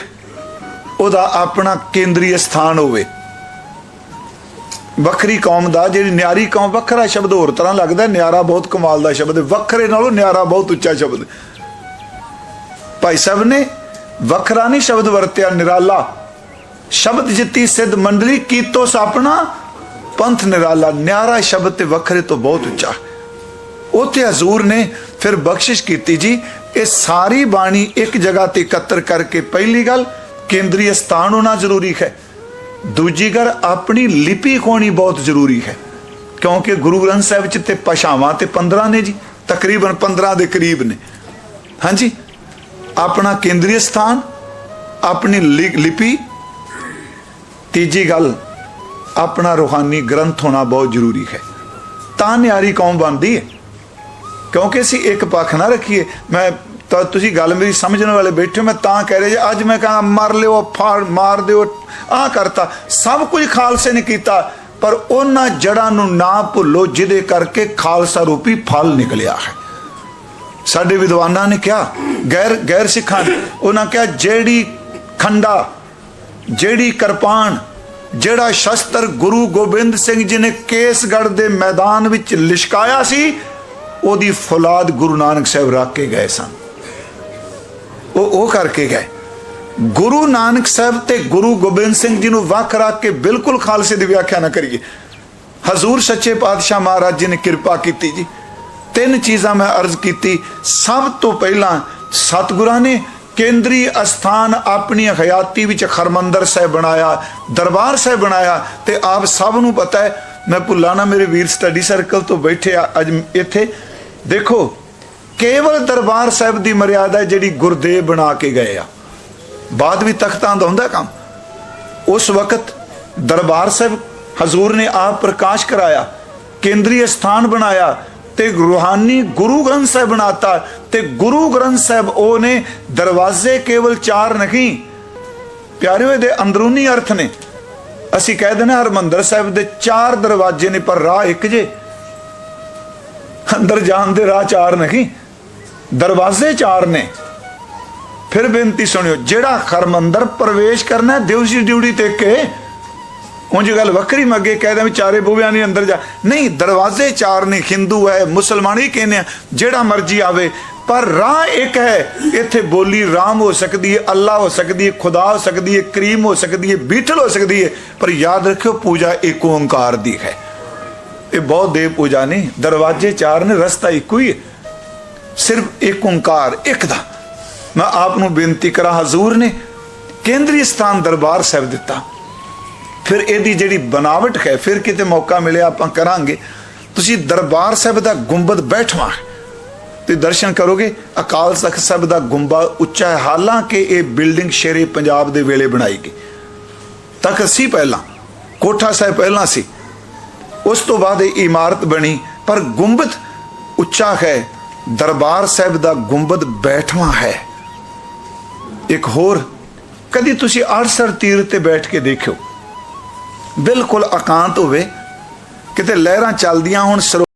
ਉਹਦਾ ਆਪਣਾ ਕੇਂਦਰੀ ਸਥਾਨ ਹੋਵੇ। ਵੱਖਰੀ ਕੌਮ ਦਾ, ਜਿਹੜੀ ਨਿਆਰੀ ਕੌਮ, ਵੱਖਰਾ ਸ਼ਬਦ ਹੋਰ ਤਰ੍ਹਾਂ ਲੱਗਦਾ, ਨਿਆਰਾ ਬਹੁਤ ਕਮਾਲ ਦਾ ਸ਼ਬਦ ਹੈ ਵੱਖਰੇ ਨਾਲੋਂ ਨਿਆਰਾ ਬਹੁਤ ਉੱਚਾ ਸ਼ਬਦ। ਭਾਈ ਸਾਹਿਬ ਨੇ ਵੱਖਰਾ ਨਹੀਂ ਸ਼ਬਦ ਵਰਤਿਆ, ਨਿਰਾਲਾ। ਸ਼ਬਦ ਜਿੱਤੀ ਸਿੱਧ ਮੰਡਲੀ, ਕੀਤੋ ਸਾਪਣਾ, ਪੰਥ ਨਿਰਾਲਾ। ਨਿਆਰਾ ਸ਼ਬਦ ਤੇ ਵੱਖਰੇ ਤੋਂ ਬਹੁਤ ਉੱਚਾ। ਉਥੇ ਹਜ਼ੂਰ ਨੇ ਫਿਰ ਬਖਸ਼ਿਸ਼ ਕੀਤੀ ਜੀ, ਇਹ ਸਾਰੀ ਬਾਣੀ ਇੱਕ ਜਗ੍ਹਾ ਤੇ ਇਕੱਤਰ ਕਰਕੇ ਪਹਿਲੀ ਗੱਲ, ਕੇਂਦਰੀ ਸਥਾਨ ਹੋਣਾ ਜ਼ਰੂਰੀ ਹੈ। ਦੂਜੀ ਗੱਲ, ਆਪਣੀ ਲਿਪੀ ਹੋਣੀ ਬਹੁਤ ਜ਼ਰੂਰੀ ਹੈ। ਕਿਉਂਕਿ ਗੁਰੂ ਗ੍ਰੰਥ ਸਾਹਿਬ ਚ ਤੇ ਭਾਸ਼ਾਵਾਂ ਤੇ 15 ਨੇ ਜੀ, ਤਕਰੀਬਨ 15 ਦੇ ਕਰੀਬ ਨੇ। ਹਾਂਜੀ? ਆਪਣਾ ਕੇਂਦਰੀ ਸਥਾਨ, ਆਪਣੀ ਲਿ- ਲਿਪੀ। ਤੀਜੀ ਗੱਲ, ਆਪਣਾ ਰੂਹਾਨੀ ਗ੍ਰੰਥ ਹੋਣਾ ਬਹੁਤ ਜ਼ਰੂਰੀ ਹੈ। ਤਾਂ ਨਿਆਰੀ ਕੌਮ ਬਣਦੀ ਹੈ। ਕਿਉਂਕਿ ਅਸੀਂ ਇੱਕ ਪੱਖ ਨਾ ਰੱਖੀਏ, ਮੈਂ ਤਾਂ ਤੁਸੀਂ ਗੱਲ ਮੇਰੀ ਸਮਝਣ ਵਾਲੇ ਬੈਠੇ ਹੋ, ਮੈਂ ਤਾਂ ਕਹਿ ਰਿਹਾ ਜੀ ਅੱਜ ਮੈਂ ਕਹਾਂ ਮਰ ਲਿਓ ਫਾੜ ਮਾਰ ਦਿਓ ਆਹ ਕਰਤਾ। ਸਭ ਕੁਝ ਖਾਲਸੇ ਨੇ ਕੀਤਾ ਪਰ ਉਹਨਾਂ ਜੜਾਂ ਨੂੰ ਨਾ ਭੁੱਲੋ ਜਿਹਦੇ ਕਰਕੇ ਖਾਲਸਾ ਰੂਪੀ ਫਲ ਨਿਕਲਿਆ ਹੈ। ਸਾਡੇ ਵਿਦਵਾਨਾਂ ਨੇ ਕਿਹਾ ਗੈਰ ਗੈਰ ਸਿੱਖਾਂ ਨੇ ਉਹਨਾਂ ਕਿਹਾ ਜਿਹੜੀ ਖੰਡਾ ਜਿਹੜੀ ਕਿਰਪਾਨ ਜਿਹੜਾ ਸ਼ਸਤਰ ਗੁਰੂ ਗੋਬਿੰਦ ਸਿੰਘ ਜੀ ਨੇ ਕੇਸਗੜ੍ਹ ਦੇ ਮੈਦਾਨ ਵਿੱਚ ਲਿਸ਼ਕਾਇਆ ਸੀ ਉਹਦੀ ਫੌਲਾਦ ਗੁਰੂ ਨਾਨਕ ਸਾਹਿਬ ਰੱਖ ਕੇ ਗਏ ਸਨ। ਉਹ ਉਹ ਕਰਕੇ ਗਏ। ਗੁਰੂ ਨਾਨਕ ਸਾਹਿਬ ਤੇ ਗੁਰੂ ਗੋਬਿੰਦ ਸਿੰਘ ਜੀ ਨੂੰ ਵੱਖ ਰੱਖ ਕੇ ਬਿਲਕੁਲ ਖਾਲਸੇ ਦੀ ਵਿਆਖਿਆ ਨਾ ਕਰੀਏ। ਹਜ਼ੂਰ ਸੱਚੇ ਪਾਤਸ਼ਾਹ ਮਹਾਰਾਜ ਜੀ ਨੇ ਕਿਰਪਾ ਕੀਤੀ ਜੀ। ਤਿੰਨ ਚੀਜ਼ਾਂ ਮੈਂ ਅਰਜ਼ ਕੀਤੀ। ਸਭ ਤੋਂ ਪਹਿਲਾਂ ਸਤਿਗੁਰਾਂ ਨੇ ਕੇਂਦਰੀ ਅਸਥਾਨ ਆਪਣੀ ਹਯਾਤੀ ਵਿੱਚ ਖਰਮੰਦਰ ਸਾਹਿਬ ਬਣਾਇਆ, ਦਰਬਾਰ ਸਾਹਿਬ ਬਣਾਇਆ ਤੇ ਆਪ ਸਭ ਨੂੰ ਪਤਾ ਹੈ, ਮੈਂ ਭੁੱਲਾ ਨਾ ਮੇਰੇ ਵੀਰ ਸਟੱਡੀ ਸਰਕਲ ਤੋਂ ਬੈਠੇ ਆ ਅੱਜ ਇੱਥੇ। ਦੇਖੋ ਕੇਵਲ ਦਰਬਾਰ ਸਾਹਿਬ ਦੀ ਮਰਿਆਦਾ ਜਿਹੜੀ ਗੁਰਦੇਵ ਬਣਾ ਕੇ ਗਏ ਆ। ਬਾਅਦ ਵੀ ਤਖਤਾਂ ਦਾ ਹੁੰਦਾ ਕੰਮ। ਉਸ ਵਕਤ ਦਰਬਾਰ ਸਾਹਿਬ ਹਜ਼ੂਰ ਨੇ ਆਪ ਪ੍ਰਕਾਸ਼ ਕਰਾਇਆ ਕੇਂਦਰੀ ਸਥਾਨ ਬਣਾਇਆ ਤੇ ਰੂਹਾਨੀ ਗੁਰੂ ਗ੍ਰੰਥ ਸਾਹਿਬ ਬਣਾਤਾ ਤੇ ਗੁਰੂ ਗ੍ਰੰਥ ਸਾਹਿਬ ਉਹ ਨੇ ਦਰਵਾਜ਼ੇ ਕੇਵਲ ਚਾਰ ਨਹੀਂ, ਪਿਆਰਿਓ ਦੇ ਅੰਦਰੂਨੀ ਅਰਥ ਨੇ। ਅਸੀਂ ਕਹਿ ਦਿੰਦੇ ਹਾਂ ਹਰਮੰਦਰ ਸਾਹਿਬ ਦੇ ਚਾਰ ਦਰਵਾਜ਼ੇ ਨੇ ਪਰ ਰਾਹ ਇੱਕ ਜੇ। ਅੰਦਰ ਜਾਣ ਦੇ ਰਾਹ ਚਾਰ ਨਹੀਂ। ਦਰਵਾਜ਼ੇ ਚਾਰ ਨੇ। ਫਿਰ ਬੇਨਤੀ ਸੁਣਿਓ ਜਿਹੜਾ ਖਰਮੰਦਰ ਪ੍ਰਵੇਸ਼ ਕਰਨਾ ਹੈ, ਦਿਵਸ ਦੀ ਡਿਊਟੀ ਤੇ ਕੇ ਉਂਝ ਗੱਲ ਵੱਖਰੀ ਮੱਗੇ ਅੱਗੇ ਕਹਿ ਦਾਂ ਵੀ ਚਾਰੇ ਬੂਹਿਆਂ ਨਹੀਂ ਅੰਦਰ ਜਾ। ਨਹੀਂ ਦਰਵਾਜ਼ੇ ਚਾਰ ਨੇ ਹਿੰਦੂ ਹੈ ਮੁਸਲਮਾਨ ਹੀ ਕਹਿੰਦੇ ਆ ਜਿਹੜਾ ਮਰਜ਼ੀ ਆਵੇ। ਪਰ ਰਾਹ ਇੱਕ ਹੈ ਇੱਥੇ ਬੋਲੀ ਰਾਮ ਹੋ ਸਕਦੀ ਹੈ ਅੱਲਾ ਹੋ ਸਕਦੀ ਹੈ ਖੁਦਾ ਹੋ ਸਕਦੀ ਹੈ ਕਰੀਮ ਹੋ ਸਕਦੀ ਹੈ ਬੀਠਲ ਹੋ ਸਕਦੀ ਹੈ। ਪਰ ਯਾਦ ਰੱਖਿਓ ਪੂਜਾ ਇੱਕ ਓੰਕਾਰ ਦੀ ਹੈ। ਇਹ ਬਹੁਤ ਦੇਵ ਪੂਜਾ ਨਹੀਂ ਦਰਵਾਜ਼ੇ ਚਾਰ ਨੇ ਰਸਤਾ ਇੱਕੋ ਹੀ ਹੈ। ਸਿਰਫ ਇੱਕ ਓੰਕਾਰ, ਇੱਕ ਦਾ। ਮੈਂ ਆਪ ਨੂੰ ਬੇਨਤੀ ਕਰਾਂ, ਹਜ਼ੂਰ ਨੇ ਕੇਂਦਰੀ ਸਥਾਨ ਦਰਬਾਰ ਸਾਹਿਬ ਦਿੱਤਾ। ਫਿਰ ਇਹਦੀ ਜਿਹੜੀ ਬਨਾਵਟ ਹੈ, ਫਿਰ ਕਿਤੇ ਮੌਕਾ ਮਿਲਿਆ, ਆਪਾਂ ਕਰਾਂਗੇ। ਤੁਸੀਂ ਦਰਬਾਰ ਸਾਹਿਬ ਦਾ ਗੁੰਬਦ ਬੈਠਵਾ। ਤੇ ਦਰਸ਼ਨ ਕਰੋਗੇ, ਅਕਾਲ ਤਖਤ ਸਾਹਿਬ ਦਾ ਗੁੰਬਾ ਉੱਚਾ ਹੈ। ਹਾਲਾਂਕਿ ਇਹ ਬਿਲਡਿੰਗ ਸ਼ੇਰੇ ਪੰਜਾਬ ਦੇ ਵੇਲੇ ਬਣਾਈ ਗਈ। ਤਖਤ ਸੀ ਪਹਿਲਾਂ, ਕੋਠਾ ਸਾਹਿਬ ਪਹਿਲਾਂ ਸੀ। ਉਸ ਤੋਂ ਬਾਅਦ ਇਹ ਇਮਾਰਤ ਬਣੀ, ਪਰ ਗੁੰਬਦ ਉੱਚਾ ਹੈ। ਦਰਬਾਰ ਸਾਹਿਬ ਦਾ ਗੁੰਬਦ ਬੈਠਵਾ ਹੈ। ਇੱਕ ਹੋਰ, ਕਦੀ ਤੁਸੀਂ ਅੜਸਰ ਤੀਰ ਤੇ ਬੈਠ ਕੇ ਦੇਖਿਓ। ਬਿਲਕੁਲ ਇਕਾਂਤ ਹੋਵੇ, ਕਿਤੇ ਲਹਿਰਾਂ ਚੱਲਦੀਆਂ ਹੁਣ ਸਰੋ-